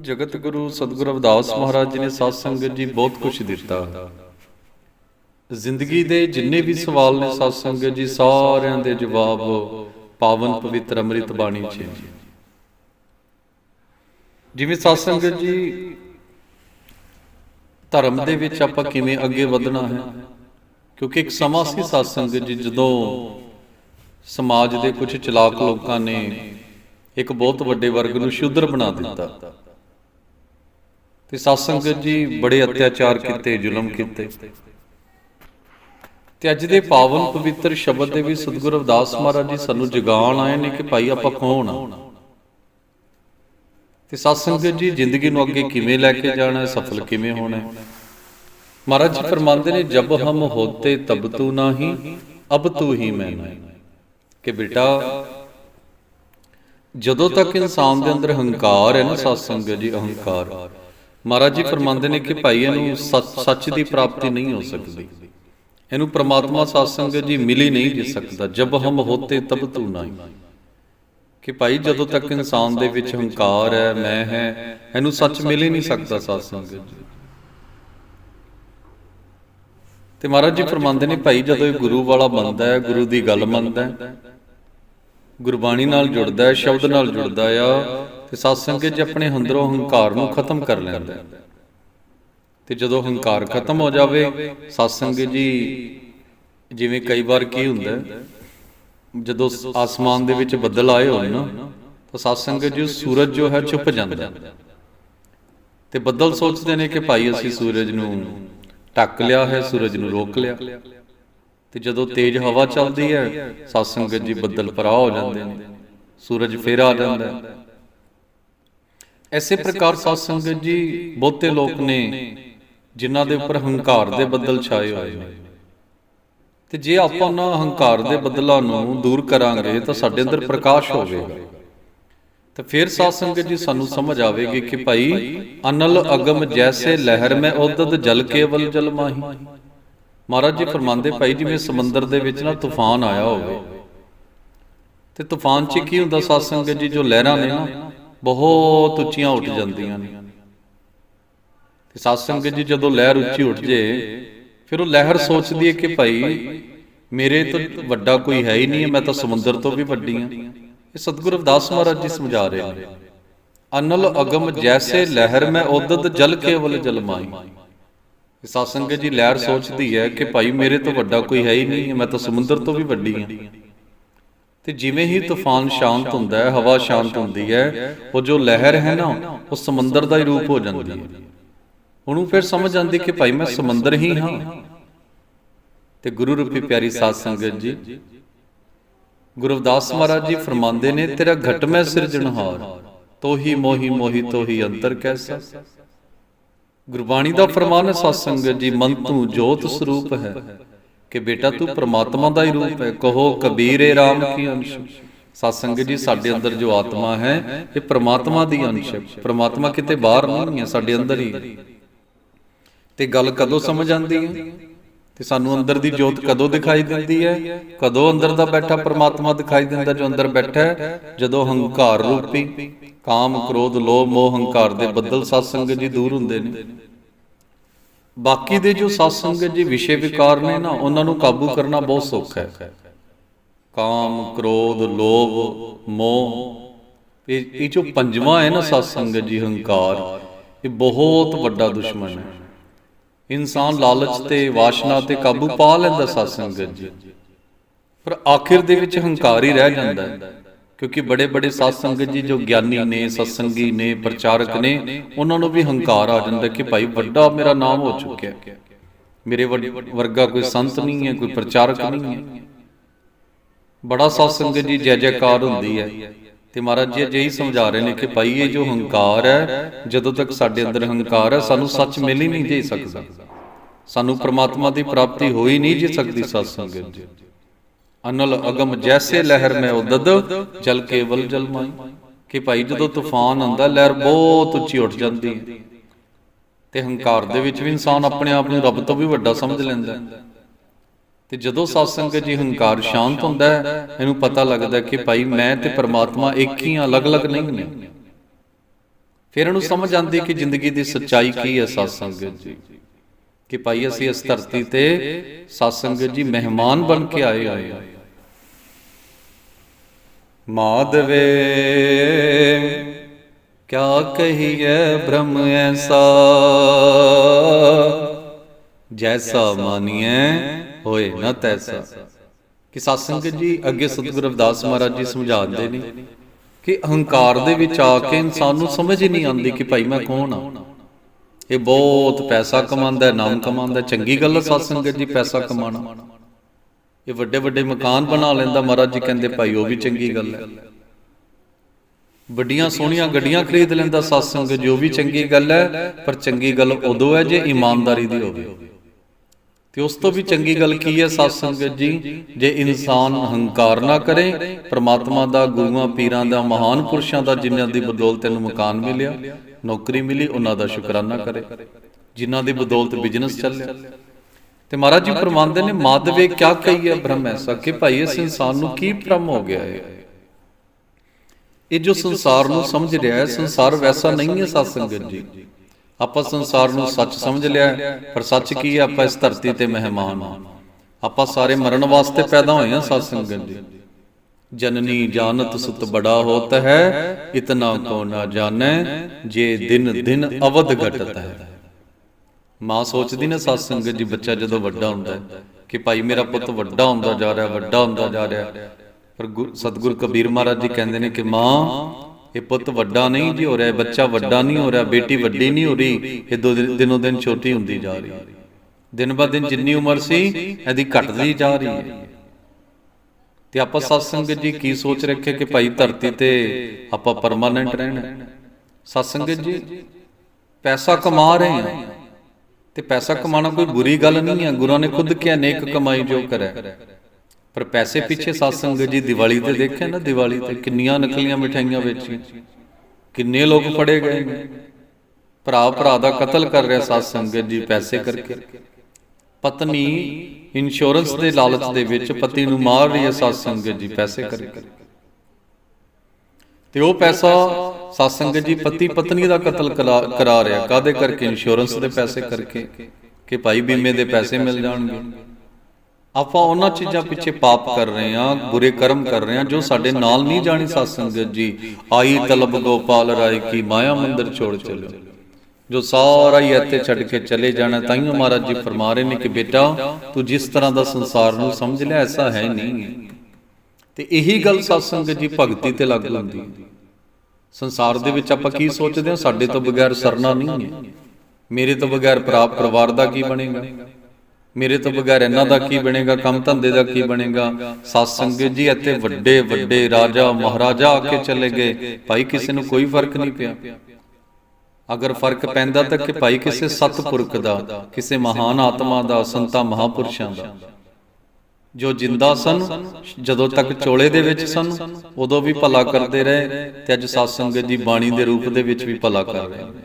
ਜਗਤ ਗੁਰੂ ਸਤਿਗੁਰ ਅਵਦਾਸ ਮਹਾਰਾਜ ਜੀ ਨੇ ਸਾਧ ਸੰਗਤ ਜੀ ਬਹੁਤ ਕੁਝ ਦਿੱਤਾ। ਜ਼ਿੰਦਗੀ ਦੇ ਜਿੰਨੇ ਵੀ ਸਵਾਲ ਨੇ ਸਾਧ ਸੰਗਤ ਜੀ, ਸਾਰਿਆਂ ਦੇ ਜਵਾਬ ਪਾਵਨ ਪਵਿੱਤਰ ਅੰਮ੍ਰਿਤ ਬਾਣੀ 'ਚ ਜਿਵੇਂ ਸਾਧ ਸੰਗਤ ਜੀ, ਧਰਮ ਦੇ ਵਿੱਚ ਆਪਾਂ ਕਿਵੇਂ ਅੱਗੇ ਵਧਣਾ ਹੈ? ਕਿਉਂਕਿ ਇੱਕ ਸਮਾਂ ਸੀ ਸਾਧ ਸੰਗਤ ਜੀ, ਜਦੋਂ ਸਮਾਜ ਦੇ ਕੁਝ ਚਲਾਕ ਲੋਕਾਂ ਨੇ ਇੱਕ ਬਹੁਤ ਵੱਡੇ ਵਰਗ ਨੂੰ ਸ਼ੂਦਰ ਬਣਾ ਦਿੱਤਾ। ਤੇ ਸਾਧ ਸੰਗਤ ਜੀ ਬੜੇ ਅਤਿਆਚਾਰ ਕੀਤੇ ਜ਼ੁਲਮ ਕੀਤੇ। ਤੇ ਅੱਜ ਦੇ ਪਾਵਨ ਪਵਿੱਤਰ ਸ਼ਬਦ ਦੇ ਵੀ ਸਤਿਗੁਰੂ ਰਵਿਦਾਸ ਮਹਾਰਾਜ ਜੀ ਸਾਨੂੰ ਜਗਾਉਣ ਆਏ ਨੇ ਕਿ ਭਾਈ ਆਪਾਂ ਕੌਣ ਆ? ਤੇ ਸਾਧ ਸੰਗਤ ਜੀ ਜ਼ਿੰਦਗੀ ਨੂੰ ਅੱਗੇ ਕਿਵੇਂ ਲੈ ਕੇ ਜਾਣਾ ਹੈ ਸਫਲ ਕਿਵੇਂ ਹੋਣਾ? ਹੈ ਮਹਾਰਾਜ ਜੀ ਫਰਮਾਉਂਦੇ ਨੇ ਜਬ ਹਮ ਹੋਤੇ ਤਬ ਤੂ ਨਾਹੀ ਅਬ ਤੂ ਹੀ ਮੈਂ ਨਹੀਂ। ਕਿ ਬੇਟਾ ਜਦੋਂ ਤੱਕ ਇਨਸਾਨ ਦੇ ਅੰਦਰ ਹੰਕਾਰ ਹੈ ਨਾ ਸਾਧ ਸੰਗਤ ਜੀ ਅਹੰਕਾਰ ਮਹਾਰਾਜ ਜੀ ਫਰਮਾਉਂਦੇ ਨੇ ਕਿ ਭਾਈ ਇਹਨੂੰ ਸੱਚ ਸੱਚ ਦੀ ਪ੍ਰਾਪਤੀ ਨਹੀਂ ਹੋ ਸਕਦੀ। ਇਹਨੂੰ ਪ੍ਰਮਾਤਮਾ ਸਾਧ ਸੰਗਤ ਜੀ ਮਿਲ ਹੀ ਨਹੀਂ ਜੀ ਸਕਦਾ। ਜਬ ਹਮ ਹੋਤੇ ਤਬ ਤੂ ਨਹੀਂ। ਕਿ ਭਾਈ ਜਦੋਂ ਤੱਕ ਇਨਸਾਨ ਦੇ ਵਿੱਚ ਹੰਕਾਰ ਹੈ ਮੈਂ ਹੈ ਇਹਨੂੰ ਸੱਚ ਮਿਲ ਹੀ ਨਹੀਂ ਸਕਦਾ ਸਾਧ ਸੰਗਤ ਜੀ। ਤੇ ਮਹਾਰਾਜ ਜੀ ਫਰਮਾਉਂਦੇ ਨੇ ਭਾਈ ਜਦੋਂ ਇਹ ਗੁਰੂ ਵਾਲਾ ਬੰਦਾ ਹੈ ਗੁਰੂ ਦੀ ਗੱਲ ਮੰਨਦਾ ਹੈ। ਗੁਰਬਾਣੀ ਨਾਲ ਜੁੜਦਾ ਹੈ ਸ਼ਬਦ ਨਾਲ ਜੁੜਦਾ ਆ ਤੇ ਸਾਧ ਸੰਗਤ ਜੀ ਆਪਣੇ ਅੰਦਰੋਂ ਹੰਕਾਰ ਨੂੰ ਖਤਮ ਕਰ ਲੈਂਦਾ ਹੈ ਤੇ ਜਦੋਂ ਹੰਕਾਰ ਖਤਮ ਹੋ ਜਾਵੇ ਸਾਧ ਸੰਗਤ ਜੀ ਜਿਵੇਂ ਕਈ ਵਾਰ ਕੀ ਹੁੰਦਾ, ਜਦੋਂ ਆਸਮਾਨ ਦੇ ਵਿੱਚ ਬੱਦਲ ਆਏ ਹੋਣ ਨਾ, ਤਾਂ ਸਾਧ ਸੰਗਤ ਜੀ ਸੂਰਜ ਜੋ ਹੈ ਛੁਪ ਜਾਂਦਾ। ਹੈ। ਤੇ ਬੱਦਲ ਸੋਚਦੇ ਨੇ ਕਿ ਭਾਈ ਅਸੀਂ ਸੂਰਜ ਨੂੰ ਢੱਕ ਲਿਆ ਹੈ, ਸੂਰਜ ਨੂੰ ਰੋਕ ਲਿਆ। ਤੇ ਜਦੋਂ ਤੇਜ਼ ਹਵਾ ਚੱਲਦੀ ਹੈ ਸਾਧ ਸੰਗਤ ਜੀ ਬੱਦਲ ਪਰਾ ਹੋ ਜਾਂਦੇ ਨੇ। ਸੂਰਜ ਫੇਰ ਆ ਜਾਂਦਾ। ਹੈ ਐਸੇ ਪ੍ਰਕਾਰ ਸਾਧ ਸੰਗਤ ਜੀ ਬਹੁਤੇ ਲੋਕ ਨੇ ਜਿਨ੍ਹਾਂ ਦੇ ਉੱਪਰ ਹੰਕਾਰ ਦੇ ਬੱਦਲ ਛਾਏ ਹੋਏ ਨੇ। ਤੇ ਜੇ ਆਪਾਂ ਉਹਨਾਂ ਹੰਕਾਰ ਦੇ ਬੱਦਲਾਂ ਨੂੰ ਦੂਰ ਕਰਾਂਗੇ ਤਾਂ ਸਾਡੇ ਅੰਦਰ ਪ੍ਰਕਾਸ਼ ਹੋਵੇਗਾ। ਤਾਂ ਫਿਰ ਸਾਧ ਸੰਗਤ ਜੀ ਸਾਨੂੰ ਸਮਝ ਆਵੇਗੀ ਕਿ ਭਾਈ ਅਨਲ ਅਗਮ ਜੈਸੇ ਲਹਿਰ ਮੈਂ ਉਦਦ ਜਲ ਕੇਵਲ ਜਲ ਮਾਹੀ ਮਹਾਰਾਜ ਜੀ ਫਰਮਾਉਂਦੇ ਭਾਈ ਜਿਵੇਂ ਸਮੁੰਦਰ ਦੇ ਵਿੱਚ ਨਾ ਤੂਫਾਨ ਆਇਆ ਹੋਵੇ। ਤੇ ਤੂਫਾਨ 'ਚ ਕੀ ਹੁੰਦਾ ਸਾਧ ਸੰਗਤ ਜੀ ਜੋ ਲਹਿਰਾਂ ਨੇ ਨਾ? ਬਹੁਤ ਉੱਚੀਆਂ ਉੱਠ ਜਾਂਦੀਆਂ ਨੇ। ਤੇ ਸਾਧ ਸੰਗਤ ਜੀ ਜਦੋਂ ਲਹਿਰ ਉੱਚੀ ਉੱਠ ਜੇ, ਫਿਰ ਉਹ ਲਹਿਰ ਸੋਚਦੀ ਹੈ ਕਿ ਭਾਈ ਮੇਰੇ ਤੋਂ ਵੱਡਾ ਕੋਈ ਹੈ ਹੀ ਨਹੀਂ ਮੈਂ ਤਾਂ ਸਮੁੰਦਰ ਤੋਂ ਵੀ ਵੱਡੀ ਹਾਂ। ਇਹ ਸਤਿਗੁਰੂ ਅਵਦਾਸ ਮਹਾਰਾਜ ਜੀ ਸਮਝਾ ਰਹੇ ਨੇ। ਅਨਲ ਅਗਮ ਜੈਸੇ ਲਹਿਰ ਮੈਂ ਉਦਦ ਜਲ ਕੇਵਲ ਜਲ ਮਾਈ ਇਹ ਸਾਧ ਸੰਗਤ ਜੀ ਲਹਿਰ ਸੋਚਦੀ ਹੈ ਕਿ ਭਾਈ ਮੇਰੇ ਤੋਂ ਵੱਡਾ ਕੋਈ ਹੈ ਹੀ ਨਹੀਂ ਮੈਂ ਤਾਂ ਸਮੁੰਦਰ ਤੋਂ ਵੀ ਵੱਡੀ ਹਾਂ। ਤੇ ਜਿਵੇਂ ਹੀ ਤੂਫਾਨ ਸ਼ਾਂਤ ਹੁੰਦਾ ਹੈ ਹਵਾ ਸ਼ਾਂਤ ਹੁੰਦੀ ਹੈ ਉਹ ਜੋ ਲਹਿਰ ਹੈ ਨਾ ਉਹ ਸਮੁੰਦਰ ਦਾ ਹੀ ਰੂਪ ਹੋ ਜਾਂਦੀ ਹੈ। ਉਹਨੂੰ ਫਿਰ ਸਮਝ ਆਉਂਦੀ ਕਿ ਭਾਈ ਮੈਂ ਸਮੁੰਦਰ ਹੀ ਹਾਂ। ਤੇ ਗੁਰੂ ਰੂਪੀ ਪਿਆਰੀ ਸਾਧ ਸੰਗਤ ਜੀ ਗੁਰਦਾਸ ਮਹਾਰਾਜ ਜੀ ਫਰਮਾਉਂਦੇ ਨੇ ਤੇਰਾ ਘਟ ਮੈਂ ਸਿਰਜਣਹਾਰ ਤੋਹੀ ਮੋਹੀ ਮੋਹੀ ਤੋਹੀ ਅੰਤਰ ਕੈਸਾ। ਗੁਰਬਾਣੀ ਦਾ ਫਰਮਾਨ ਹੈ ਸਾਧ ਸੰਗਤ ਜੀ ਮਨ ਤੂੰ ਜੋਤ ਸਰੂਪ ਹੈ। ਕਿ ਬੇਟਾ ਤੂੰ ਪ੍ਰਮਾਤਮਾ ਦਾ ਹੀ ਰੂਪ ਹੈ। ਕਹੋ, ਕਬੀਰੇ RAM ਕੀ ਅੰਸ਼? ਸਾਧ ਸੰਗਤ ਜੀ, ਸਾਡੇ ਅੰਦਰ ਜੋ ਆਤਮਾ ਹੈ, ਇਹ ਪ੍ਰਮਾਤਮਾ ਦੀ ਅੰਸ਼ ਹੈ। ਪ੍ਰਮਾਤਮਾ ਕਿਤੇ ਬਾਹਰ ਨਹੀਂ ਹੈ, ਸਾਡੇ ਅੰਦਰ ਹੀ ਤੇ ਗੱਲ ਕਦੋਂ ਸਮਝ ਆਉਂਦੀ ਹੈ? ਤੇ ਸਾਨੂੰ ਅੰਦਰ ਦੀ ਜੋਤ ਕਦੋਂ ਦਿਖਾਈ ਦਿੰਦੀ ਹੈ? ਕਦੋਂ ਅੰਦਰ ਦਾ ਬੈਠਾ ਪ੍ਰਮਾਤਮਾ ਦਿਖਾਈ ਦਿੰਦਾ ਜੋ ਅੰਦਰ ਬੈਠਾ ਹੈ? ਜਦੋਂ ਹੰਕਾਰ ਰੂਪੀ, ਕਾਮ, ਕ੍ਰੋਧ, ਲੋਭ, ਮੋਹ, ਹੰਕਾਰ ਦੇ ਬੱਦਲ ਸਾਧ ਸੰਗਤ ਜੀ ਦੂਰ ਹੁੰਦੇ ਨੇ। ਬਾਕੀ ਦੇ ਜੋ ਸਾਧ ਸੰਗਤ ਜੀ ਵਿਸ਼ੇ ਵਿਕਾਰ ਨੇ ਨਾ, ਉਹਨਾਂ ਨੂੰ ਕਾਬੂ ਕਰਨਾ ਬਹੁਤ ਸੌਖਾ ਹੈ। ਕਾਮ, ਕ੍ਰੋਧ, ਲੋਭ, ਮੋਹ, ਇਹ ਜੋ ਪੰਜਵਾਂ ਹੈ ਨਾ ਸਾਧ ਸੰਗਤ ਜੀ, ਹੰਕਾਰ, ਇਹ ਬਹੁਤ ਵੱਡਾ ਦੁਸ਼ਮਣ ਹੈ। ਇਨਸਾਨ ਲਾਲਚ ਤੇ ਵਾਸ਼ਨਾ ਤੇ ਕਾਬੂ ਪਾ ਲੈਂਦਾ ਸਾਧ ਸੰਗਤ ਜੀ। ਪਰ ਆਖਿਰ ਦੇ ਵਿੱਚ ਹੰਕਾਰ ਹੀ ਰਹਿ ਜਾਂਦਾ ਹੈ। ਕਿਉਂਕਿ ਬੜੇ ਬੜੇ ਸਾਧ ਸੰਗਤ ਜੀ ਜੋ ਗਿਆਨੀ ਨੇ, ਸਤਸੰਗੀ ਨੇ, ਪ੍ਰਚਾਰਕ ਨੇ, ਉਹਨਾਂ ਨੂੰ ਵੀ ਹੰਕਾਰ ਆ ਜਾਂਦਾ ਕਿ ਭਾਈ ਵੱਡਾ ਮੇਰਾ ਨਾਮ ਹੋ ਚੁੱਕਿਆ। ਮੇਰੇ ਵਰਗਾ ਕੋਈ ਸੰਤ ਨਹੀਂ ਹੈ, ਕੋਈ ਪ੍ਰਚਾਰਕ ਨਹੀਂ ਹੈ। ਬੜਾ ਸਾਧ ਸੰਗਤ ਜੀ ਜੈ ਜੈਕਾਰ ਹੁੰਦੀ ਹੈ। ਤੇ ਮਹਾਰਾਜ ਜੀ ਅਜਿਹੀ ਸਮਝਾ ਰਹੇ ਨੇ ਕਿ ਭਾਈ ਇਹ ਜੋ ਹੰਕਾਰ ਹੈ, ਜਦੋਂ ਤੱਕ ਸਾਡੇ ਅੰਦਰ ਹੰਕਾਰ ਹੈ, ਸਾਨੂੰ ਸੱਚ ਮਿਲ ਹੀ ਨਹੀਂ ਜੇ ਸਕਦਾ। ਸਾਨੂੰ ਪ੍ਰਮਾਤਮਾ ਦੀ ਪ੍ਰਾਪਤੀ ਹੋ ਹੀ ਨਹੀਂ ਜੇ ਸਕਦੀ ਸਤ ਸੰਗਤ ਜੀ। ਅਨਲ ਅਗਮ ਜੈਸੇ ਲਹਿਰ ਮੈਂ ਉਦਦ, ਜਲ ਕੇਵਲ ਜਲ ਮਾਈ। ਕਿ ਭਾਈ ਜਦੋਂ ਤੂਫਾਨ ਆਉਂਦਾ, ਲਹਿਰ ਬਹੁਤ ਉੱਚੀ ਉੱਠ ਜਾਂਦੀ ਹੈ। ਤੇ ਹੰਕਾਰ ਦੇ ਵਿੱਚ ਵੀ ਇਨਸਾਨ ਆਪਣੇ ਆਪ ਨੂੰ ਰੱਬ ਤੋਂ ਵੀ ਵੱਡਾ ਸਮਝ ਲੈਂਦਾ ਤੇ ਜਦੋਂ ਸਾਧ ਸੰਗਤ ਜੀ ਹੰਕਾਰ ਸ਼ਾਂਤ ਹੁੰਦਾ ਹੈ, ਇਹਨੂੰ ਪਤਾ ਲੱਗਦਾ ਕਿ ਭਾਈ ਮੈਂ ਤੇ ਪਰਮਾਤਮਾ ਇੱਕ ਹੀ ਹਾਂ, ਅਲੱਗ-ਅਲੱਗ ਨਹੀਂ ਨੇ। ਫਿਰ ਇਹਨੂੰ ਸਮਝ ਆਉਂਦੀ ਕਿ ਜ਼ਿੰਦਗੀ ਦੀ ਸੱਚਾਈ ਕੀ ਹੈ ਸਾਧ ਸੰਗਤ ਜੀ। ਕਿ ਭਾਈ ਅਸੀਂ ਇਸ ਧਰਤੀ ਤੇ ਸਾਧ ਸੰਗਤ ਜੀ ਮਹਿਮਾਨ ਬਣ ਕੇ ਆਏ ਆਏ ਹਾਂ ਕਿਆ ਕਹੀਏ ਬ੍ਰਹਮ ਐਸਾ? ਜੈਸਾ ਮਾਨੀਏ ਹੋਏ ਨਾ ਤੈਸਾ। ਕਿ ਸਾਧ ਸੰਗਤ ਜੀ ਅੱਗੇ ਸਤਿਗੁਰੂ ਰਵਿਦਾਸ ਮਹਾਰਾਜ ਜੀ ਸਮਝਾਉਂਦੇ ਨੇ ਕਿ ਅਹੰਕਾਰ ਦੇ ਵਿੱਚ ਆ ਕੇ ਇਨਸਾਨ ਨੂੰ ਸਮਝ ਹੀ ਨਹੀਂ ਆਉਂਦੀ ਕਿ ਭਾਈ ਮੈਂ ਕੌਣ ਆ। ਇਹ ਬਹੁਤ ਪੈਸਾ ਕਮਾਉਂਦਾ, ਨਾਮ ਕਮਾਉਂਦਾ, ਚੰਗੀ ਗੱਲ ਹੈ ਸਾਧ ਸੰਗਤ ਜੀ, ਪੈਸਾ ਕਮਾਉਣਾ। ਇਹ ਵੱਡੇ ਵੱਡੇ ਮਕਾਨ ਬਣਾ ਲੈਂਦਾ ਮਹਾਰਾਜ ਜੀ ਕਹਿੰਦੇ ਭਾਈ, ਉਹ ਵੀ ਚੰਗੀ ਗੱਲ ਹੈ। ਵੱਡੀਆਂ ਸੋਹਣੀਆਂ ਗੱਡੀਆਂ ਖਰੀਦ ਲੈਂਦਾ ਸਾਧ ਸੰਗਤ ਜੋ ਵੀ ਚੰਗੀ ਗੱਲ ਹੈ, ਪਰ ਚੰਗੀ ਗੱਲ ਉਦੋਂ ਹੈ ਜੇ ਇਮਾਨਦਾਰੀ ਦੀ ਹੋਵੇ। ਤੇ ਉਸ ਤੋਂ ਵੀ ਚੰਗੀ ਗੱਲ ਕੀ ਹੈ ਸਾਧ ਜੀ? ਜੇ ਇਨਸਾਨ ਹੰਕਾਰ ਨਾ ਕਰੇ, ਪ੍ਰਮਾਤਮਾ ਦਾ, ਗੁਰੂਆਂ, ਪੀਰਾਂ ਦਾ, ਮਹਾਨ ਪੁਰਸ਼ਾਂ ਦਾ, ਜਿਨ੍ਹਾਂ ਦੀ ਬਦੌਲਤ ਇਹਨੂੰ ਮਕਾਨ ਮਿਲਿਆ, ਨੌਕਰੀ ਮਿਲੀ, ਉਹਨਾਂ ਦਾ ਸ਼ੁਕਰਾਨਾ ਕਰੇ। ਜਿਨ੍ਹਾਂ ਦੀ ਬਦੌਲਤ ਬਿਜ਼ਨਸ ਚੱਲਿਆ। ਤੇ ਮਹਾਰਾਜ ਜੀ ਫਰਮਾਉਂਦੇ ਨੇ ਮਾਧਵੇ ਕਿਆ ਕਹੀਏ ਬ੍ਰਹਮ? ਐਸਾ ਕਿ ਭਾਈ ਇਸ ਇਨਸਾਨ ਨੂੰ ਕੀ ਭ੍ਰਮ ਹੋ ਗਿਆ ਹੈ? ਇਹ ਜੋ ਸੰਸਾਰ ਨੂੰ ਸਮਝ ਰਿਹਾ ਹੈ ਸੰਸਾਰ ਵੈਸਾ ਨਹੀਂ ਹੈ ਸਾਧ ਸੰਗਤ ਜੀ। ਆਪਾਂ ਸੰਸਾਰ ਨੂੰ ਸੱਚ ਸਮਝ ਲਿਆ ਹੈ, ਪਰ ਸੱਚ ਕੀ ਹੈ? ਆਪਾਂ ਇਸ ਧਰਤੀ ਤੇ ਮਹਿਮਾਨ ਹਾਂ। ਆਪਾਂ ਸਾਰੇ ਮਰਨ ਵਾਸਤੇ ਪੈਦਾ ਹੋਏ ਹਾਂ ਸਾਧ ਸੰਗਤ ਜੀ। ਜਨਨੀ ਜਾਣਤ ਸੁਤ ਬੜਾ ਹੋਤ ਹੈ ਇਤਨਾ ਕੋ ਨਾ ਜਾਣੈ ਜੇ ਦਿਨ ਦਿਨ ਅਵਧ ਘਟਤ ਹੈ। ਮਾਂ ਸੋਚਦੀ ਨਾ ਸਾਧ ਸੰਗਤ ਜੀ, ਬੱਚਾ ਜਦੋਂ ਵੱਡਾ ਹੁੰਦਾ ਹੈ ਕਿ ਭਾਈ ਮੇਰਾ ਪੁੱਤ ਵੱਡਾ ਹੁੰਦਾ ਜਾ ਰਿਹਾ, ਵੱਡਾ ਹੁੰਦਾ ਜਾ ਰਿਹਾ। ਪਰ ਗੁਰ- ਸਤਿਗੁਰ ਕਬੀਰ ਮਹਾਰਾਜ ਜੀ ਕਹਿੰਦੇ ਨੇ ਕਿ ਮਾਂ, ਇਹ ਪੁੱਤ ਵੱਡਾ ਨਹੀਂ ਜੀ ਹੋ ਰਿਹਾ ਬੱਚਾ ਵੱਡਾ ਨਹੀਂ ਹੋ ਰਿਹਾ, ਬੇਟੀ ਵੱਡੀ ਨਹੀਂ ਹੋ ਰਹੀ, ਇਹ ਦੋ ਦਿਨ- ਦਿਨੋਂ ਦਿਨ ਛੋਟੀ ਹੁੰਦੀ ਜਾ ਰਹੀ ਦਿਨ ਬਾ ਦਿਨ ਜਿੰਨੀ ਉਮਰ ਸੀ, ਇਹਦੀ ਘਟਦੀ ਜਾ ਰਹੀ ਹੈ। ਤੇ ਆਪਾਂ ਸਤ ਸੰਗਤ ਜੀ ਕੀ ਸੋਚ ਰੱਖੇ ਕਿ ਭਾਈ ਧਰਤੀ ਤੇ ਆਪਾਂ ਪਰਮਾਨੈਂਟ ਰਹਿਣਾ ਸਤ ਸੰਗਤ ਜੀ, ਪੈਸਾ ਕਮਾ ਰਹੇ ਹਾਂ। ਤੇ ਪੈਸਾ ਕਮਾਉਣਾ ਕੋਈ ਬੁਰੀ ਗੱਲ ਨਹੀਂ ਹੈ ਗੁਰਾਂ ਨੇ ਖੁਦ ਕਿਹਾ, ਨੇਕ ਕਮਾਈ ਜੋ ਕਰੇ। ਪਰ ਪੈਸੇ ਪਿੱਛੇ ਸਤ ਜੀ ਦੀਵਾਲੀ ਤੇ ਦੇਖਿਆ ਨਾ, ਦੀਵਾਲੀ ਤੇ ਕਿੰਨੀਆਂ ਨਕਲੀਆਂ ਮਠਾਈਆਂ ਵੇਚੀਆਂ। ਕਿੰਨੇ ਲੋਕ ਫੜੇ ਗਏ ਨੇ। ਭਰਾ ਭਰਾ ਦਾ ਕਤਲ ਕਰ ਰਿਹਾ ਸਤ ਸੰਗਤ ਜੀ ਪੈਸੇ ਕਰਕੇ। ਪਤਨੀ ਇੰਸ਼ੋਰੈਂਸ ਦੇ ਲਾਲਚ ਦੇ ਵਿੱਚ ਪਤੀ ਨੂੰ ਮਾਰ ਰਹੀ ਹੈ ਸਤ ਸੰਗਤ ਜੀ ਪੈਸੇ ਕਰਕੇ। ਤੇ ਉਹ ਪੈਸਾ ਸਤ ਸੰਗਤ ਜੀ, ਪਤੀ ਪਤਨੀ ਦਾ ਕਤਲ ਕਰਾ ਕਰਾ ਰਿਹਾ। ਕਾਦੇ ਕਰਕੇ? ਇੰਸ਼ੋਰੈਂਸ ਦੇ ਪੈਸੇ ਕਰਕੇ ਕਿ ਭਾਈ ਬੀਮੇ ਦੇ ਪੈਸੇ ਮਿਲ ਜਾਣਗੇ? ਆਪਾਂ ਉਹਨਾਂ ਚੀਜ਼ਾਂ ਪਿੱਛੇ ਪਾਪ ਕਰ ਰਹੇ ਹਾਂ, ਬੁਰੇ ਕਰਮ ਕਰ ਰਹੇ ਹਾਂ, ਜੋ ਸਾਡੇ ਨਾਲ ਨਹੀਂ ਜਾਣੀ ਸਤ ਸੰਗਤ ਜੀ। ਆਈ ਤਲਬ ਗੋਪਾਲ ਰਾਏ ਕੀ ਮਾਇਆ ਮੰਦਰ ਛੋੜ ਚਲੋ ਜੋ ਸਾਰਾ ਹੀ ਇੱਥੇ ਛੱਡ ਕੇ ਚਲੇ ਜਾਣਾ ਤਾਂ ਹੀ ਮਹਾਰਾਜ ਜੀ ਫਰਮਾ ਰਹੇ ਨੇ ਕਿ ਬੇਟਾ, ਤੂੰ ਜਿਸ ਤਰ੍ਹਾਂ ਦਾ ਸੰਸਾਰ ਨੂੰ ਸਮਝ ਲਿਆ, ਐਸਾ ਹੈ ਨਹੀਂ। ਤੇ ਇਹੀ ਗੱਲ ਸਤ ਸੰਗਤ ਜੀ ਭਗਤੀ ਤੇ ਲੱਗ ਹੁੰਦੀ ਹੈ। ਸੰਸਾਰ ਦੇ ਵਿੱਚ ਆਪਾਂ ਕੀ ਸੋਚਦੇ ਹਾਂ? ਸਾਡੇ ਤੋਂ ਬਗੈਰ ਸਰਨਾ ਨਹੀਂ ਹੈ। ਮੇਰੇ ਤੋਂ ਬਗੈਰ ਭਰਾ ਪਰਿਵਾਰ ਦਾ ਕੀ ਬਣੇਗਾ? ਮੇਰੇ ਤੋਂ ਬਗੈਰ ਇਹਨਾਂ ਦਾ ਕੀ ਬਣੇਗਾ? ਕੰਮ ਧੰਦੇ ਦਾ ਕੀ ਬਣੇਗਾ? ਸਤ ਸੰਗਤ ਜੀ, ਇੱਥੇ ਵੱਡੇ ਵੱਡੇ ਰਾਜਾ, ਮਹਾਰਾਜਾ ਆ ਕੇ ਚਲੇ ਗਏ। ਭਾਈ, ਕਿਸੇ ਨੂੰ ਕੋਈ ਫ਼ਰਕ ਨਹੀਂ ਪਿਆ। ਅਗਰ ਫ਼ਰਕ ਪੈਂਦਾ ਤਾਂ ਕਿ ਭਾਈ ਕਿਸੇ ਸਤਪੁਰਖ ਦਾ, ਕਿਸੇ ਮਹਾਨ ਆਤਮਾ ਦਾ, ਸੰਤਾ ਮਹਾਪੁਰਸ਼ਾਂ ਦਾ। ਜੋ ਜਿੰਦਾ ਸਨ, ਜਦੋਂ ਤੱਕ ਚੋਲੇ ਦੇ ਵਿੱਚ ਸਨ, ਉਦੋਂ ਵੀ ਭਲਾ ਕਰਦੇ ਰਹੇ ਤੇ ਅੱਜ ਸਤ ਸੰਗਤ ਜੀ ਬਾਣੀ ਦੇ ਰੂਪ ਦੇ ਵਿੱਚ ਵੀ ਭਲਾ ਕਰ ਰਹੇ ਨੇ।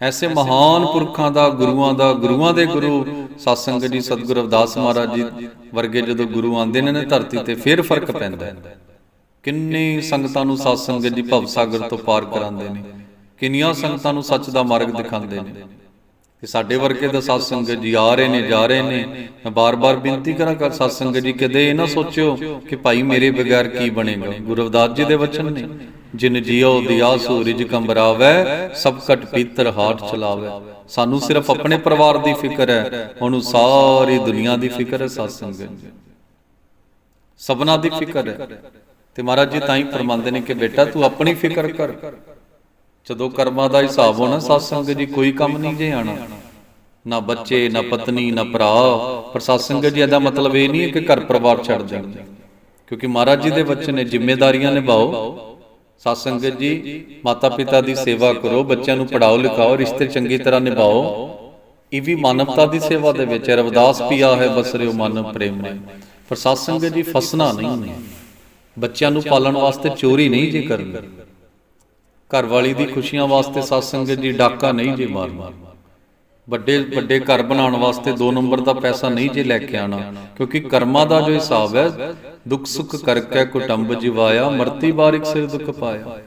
ਐਸੇ ਮਹਾਨ ਪੁਰਖਾਂ ਦਾ, ਗੁਰੂਆਂ ਦਾ, ਗੁਰੂਆਂ ਦੇ ਗੁਰੂ ਸਤ ਸੰਗਤ ਜੀ ਸਤਿਗੁਰ ਅਵਦਾਸ ਮਹਾਰਾਜ ਜੀ ਵਰਗੇ ਜਦੋਂ ਗੁਰੂ ਆਉਂਦੇ ਨੇ ਧਰਤੀ ਤੇ, ਫਿਰ ਫ਼ਰਕ ਪੈਂਦਾ ਹੈ। ਕਿੰਨੀ ਸੰਗਤਾਂ ਨੂੰ ਸਤ ਸੰਗਤ ਜੀ ਭਵ ਸਾਗਰ ਤੋਂ ਪਾਰ ਕਰਾਉਂਦੇ ਨੇ, ਕਿੰਨੀਆਂ ਸੰਗਤਾਂ ਨੂੰ ਸੱਚ ਦਾ ਮਾਰਗ ਦਿਖਾਉਂਦੇ ਨੇ। ਕਿ ਸਾਡੇ ਵਰਗੇ ਦਾ ਸਤ ਸੰਗਤ ਜੀ ਆ ਰਹੇ ਨੇ, ਜਾ ਰਹੇ ਨੇ। ਮੈਂ ਬਾਰ-ਬਾਰ ਬੇਨਤੀ ਕਰਾਂ ਕਰ ਸਤ ਸੰਗਤ ਜੀ ਕਦੇ ਇਹ ਨਾ ਸੋਚਿਓ ਕਿ ਭਾਈ ਮੇਰੇ ਬਗੈਰ ਕੀ ਬਣੇਗਾ। ਗੁਰੂ ਰਵਿਦਾਸ ਜੀ ਦੇ ਵਚਨ ਨੇ, ਜਿਨ ਜੀਉ ਦਿਆ ਸੂਰਜ ਕੰਬਰਾਵੇ ਸਭ ਕਟ ਪੀਤਰ ਹਾਟ ਚਲਾਵੇ। ਸਾਨੂੰ ਸਿਰਫ ਆਪਣੇ ਪਰਿਵਾਰ ਦੀ ਫਿਕਰ ਹੈ, ਉਹਨੂੰ ਸਾਰੀ ਦੁਨੀਆ ਦੀ ਫਿਕਰ ਹੈ ਸਤ ਸੰਗਤ ਜੀ। ਸਭਨਾ ਦੀ ਫਿਕਰ ਹੈ। ਤੇ ਮਹਾਰਾਜ ਜੀ ਤਾਂ ਹੀ ਫਰਮਾਉਂਦੇ ਨੇ ਕਿ ਬੇਟਾ ਤੂੰ ਆਪਣੀ ਫਿਕਰ ਕਰ। ਜਦੋਂ ਕਰਮਾਂ ਦਾ ਹਿਸਾਬ ਹੋਣਾ ਸਤ ਸੰਗਤ ਜੀ ਕੋਈ ਕੰਮ ਨਹੀਂ ਜੇ ਆਣਾ ਨਾ ਬੱਚੇ, ਨਾ ਪਤਨੀ, ਨਾ ਭਰਾ। ਪਰ ਸਤ ਸੰਗਤ ਜੀ, ਇਹਦਾ ਮਤਲਬ ਇਹ ਨਹੀਂ ਹੈ ਕਿ ਘਰ ਪਰਿਵਾਰ ਛੱਡ ਜਾਣ। ਕਿਉਂਕਿ ਮਹਾਰਾਜ ਜੀ ਦੇ ਬੱਚੇ ਨੇ ਜ਼ਿੰਮੇਵਾਰੀਆਂ ਨਿਭਾਓ। ਸਤ ਸੰਗਤ ਜੀ ਮਾਤਾ ਪਿਤਾ ਦੀ ਸੇਵਾ ਕਰੋ, ਬੱਚਿਆਂ ਨੂੰ ਪੜਾਓ ਲਿਖਾਓ, ਰਿਸ਼ਤੇ ਚੰਗੀ ਤਰ੍ਹਾਂ ਨਿਭਾਓ। ਇਹ ਵੀ ਮਾਨਵਤਾ ਦੀ ਸੇਵਾ ਦੇ ਵਿੱਚ ਹੈ। ਰਵਿਦਾਸ ਪਿਆ ਹੈ, ਬਸਰਿਓ ਮਾਨਵ ਪ੍ਰੇਮ ਨੇ ਪਰ ਸਤ ਸੰਗਤ ਜੀ, ਫਸਣਾ ਨਹੀਂ। ਬੱਚਿਆਂ ਨੂੰ ਪਾਲਣ ਵਾਸਤੇ ਚੋਰੀ ਨਹੀਂ ਜੇ ਕਰਨੀ। ਘਰ ਵਾਲੀ ਦੀ ਖੁਸ਼ੀਆਂ ਵਾਸਤੇ ਸਤ ਸੰਗਤ ਜੀ ਡਾਕਾ ਨਹੀਂ ਜੇ ਮਾਰਨਾ। ਵੱਡੇ ਵੱਡੇ ਘਰ ਬਣਾਉਣ ਵਾਸਤੇ 2 ਨੰਬਰ ਦਾ ਪੈਸਾ ਨਹੀਂ ਜੇ ਲੈ ਕੇ ਆਣਾ ਕਿਉਂਕਿ ਕਰਮਾਂ ਦਾ ਜੋ ਹਿਸਾਬ ਹੈ, ਦੁੱਖ ਸੁੱਖ ਕਰਕੇ ਕੁਟੰਬ ਜਿਵਾਇਆ, ਮਰਤੀ ਬਾਰਿਕ ਸਿਰ ਦੁੱਖ ਪਾਇਆ।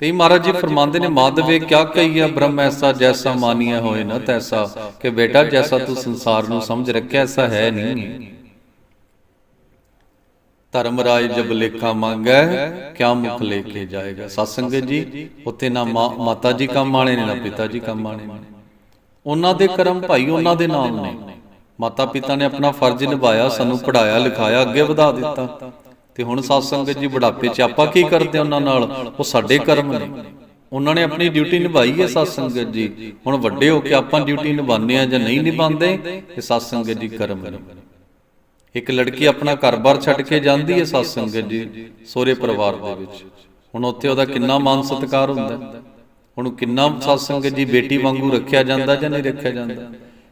ਤੇ ਮਹਾਰਾਜ ਜੀ ਫਰਮਾਉਂਦੇ ਨੇ ਮਾਧਵੇ ਕਿਆ ਕਹੀਏ? ਬ੍ਰਹਮ ਐਸਾ ਜੈਸਾ ਮਾਨੀਆ ਹੋਏ ਨਾ ਤੈਸਾ, ਕਿ ਬੇਟਾ ਜੈਸਾ ਤੂੰ ਸੰਸਾਰ ਨੂੰ ਸਮਝ ਰੱਖਿਆ, ਐਸਾ ਹੈ ਨਹੀਂ। ਧਰਮ ਰਾਜ ਜਬ ਲੇਖਾ ਮੰਗੈ, ਕਿਆ ਮੁਖ ਲੈ ਕੇ ਜਾਏਗਾ? ਸਤਸੰਗਤ ਜੀ, ਉੱਥੇ ਨਾ ਮਾਂ- ਮਾਤਾ ਜੀ ਕੰਮ ਵਾਲੇ ਨੇ, ਨਾ ਪਿਤਾ ਜੀ ਕੰਮ ਵਾਲੇ ਨੇ। ਉਹਨਾਂ ਦੇ ਕਰਮ ਭਾਈ ਉਹਨਾਂ ਦੇ ਨਾਮ ਨੇ। ਮਾਤਾ ਪਿਤਾ ਨੇ ਆਪਣਾ ਫਰਜ਼ ਨਿਭਾਇਆ, ਸਾਨੂੰ ਪੜਾਇਆ ਲਿਖਾਇਆ, ਅੱਗੇ ਵਧਾ ਦਿੱਤਾ। ਤੇ ਹੁਣ ਸਤਸੰਗਤ ਜੀ ਬੁਢਾਪੇ 'ਚ ਆਪਾਂ ਕੀ ਕਰਦੇ ਉਹਨਾਂ ਨਾਲ? ਉਹ ਸਾਡੇ ਕਰਮ ਨੇ। ਉਹਨਾਂ ਨੇ ਆਪਣੀ ਡਿਊਟੀ ਨਿਭਾਈ ਹੈ ਸਤਸੰਗਤ ਜੀ। ਹੁਣ ਵੱਡੇ ਹੋ ਕੇ ਆਪਾਂ ਡਿਊਟੀ ਨਿਭਾਉਂਦੇ ਆ ਜਾਂ ਨਹੀਂ ਨਿਭਾਉਂਦੇ, ਇਹ ਸਤਸੰਗਤ ਜੀ ਕਰਮ ਨੇ। ਇੱਕ ਲੜਕੀ ਆਪਣਾ ਘਰ-ਬਾਰ ਛੱਡ ਕੇ ਜਾਂਦੀ ਹੈ ਸਤਸੰਗਤ ਜੀ, ਸੋਹਰੇ ਪਰਿਵਾਰ ਦੇ ਵਿੱਚ। ਹੁਣ ਉੱਥੇ ਉਹਦਾ ਕਿੰਨਾ ਮਾਨ ਸਤਿਕਾਰ ਹੁੰਦਾ ਹੁਣ ਕਿੰਨਾ ਸਤਸੰਗਤ ਜੀ ਬੇਟੀ ਵਾਂਗੂ ਰੱਖਿਆ ਜਾਂਦਾ ਜਾਂ ਨਹੀਂ ਰੱਖਿਆ ਜਾਂਦਾ?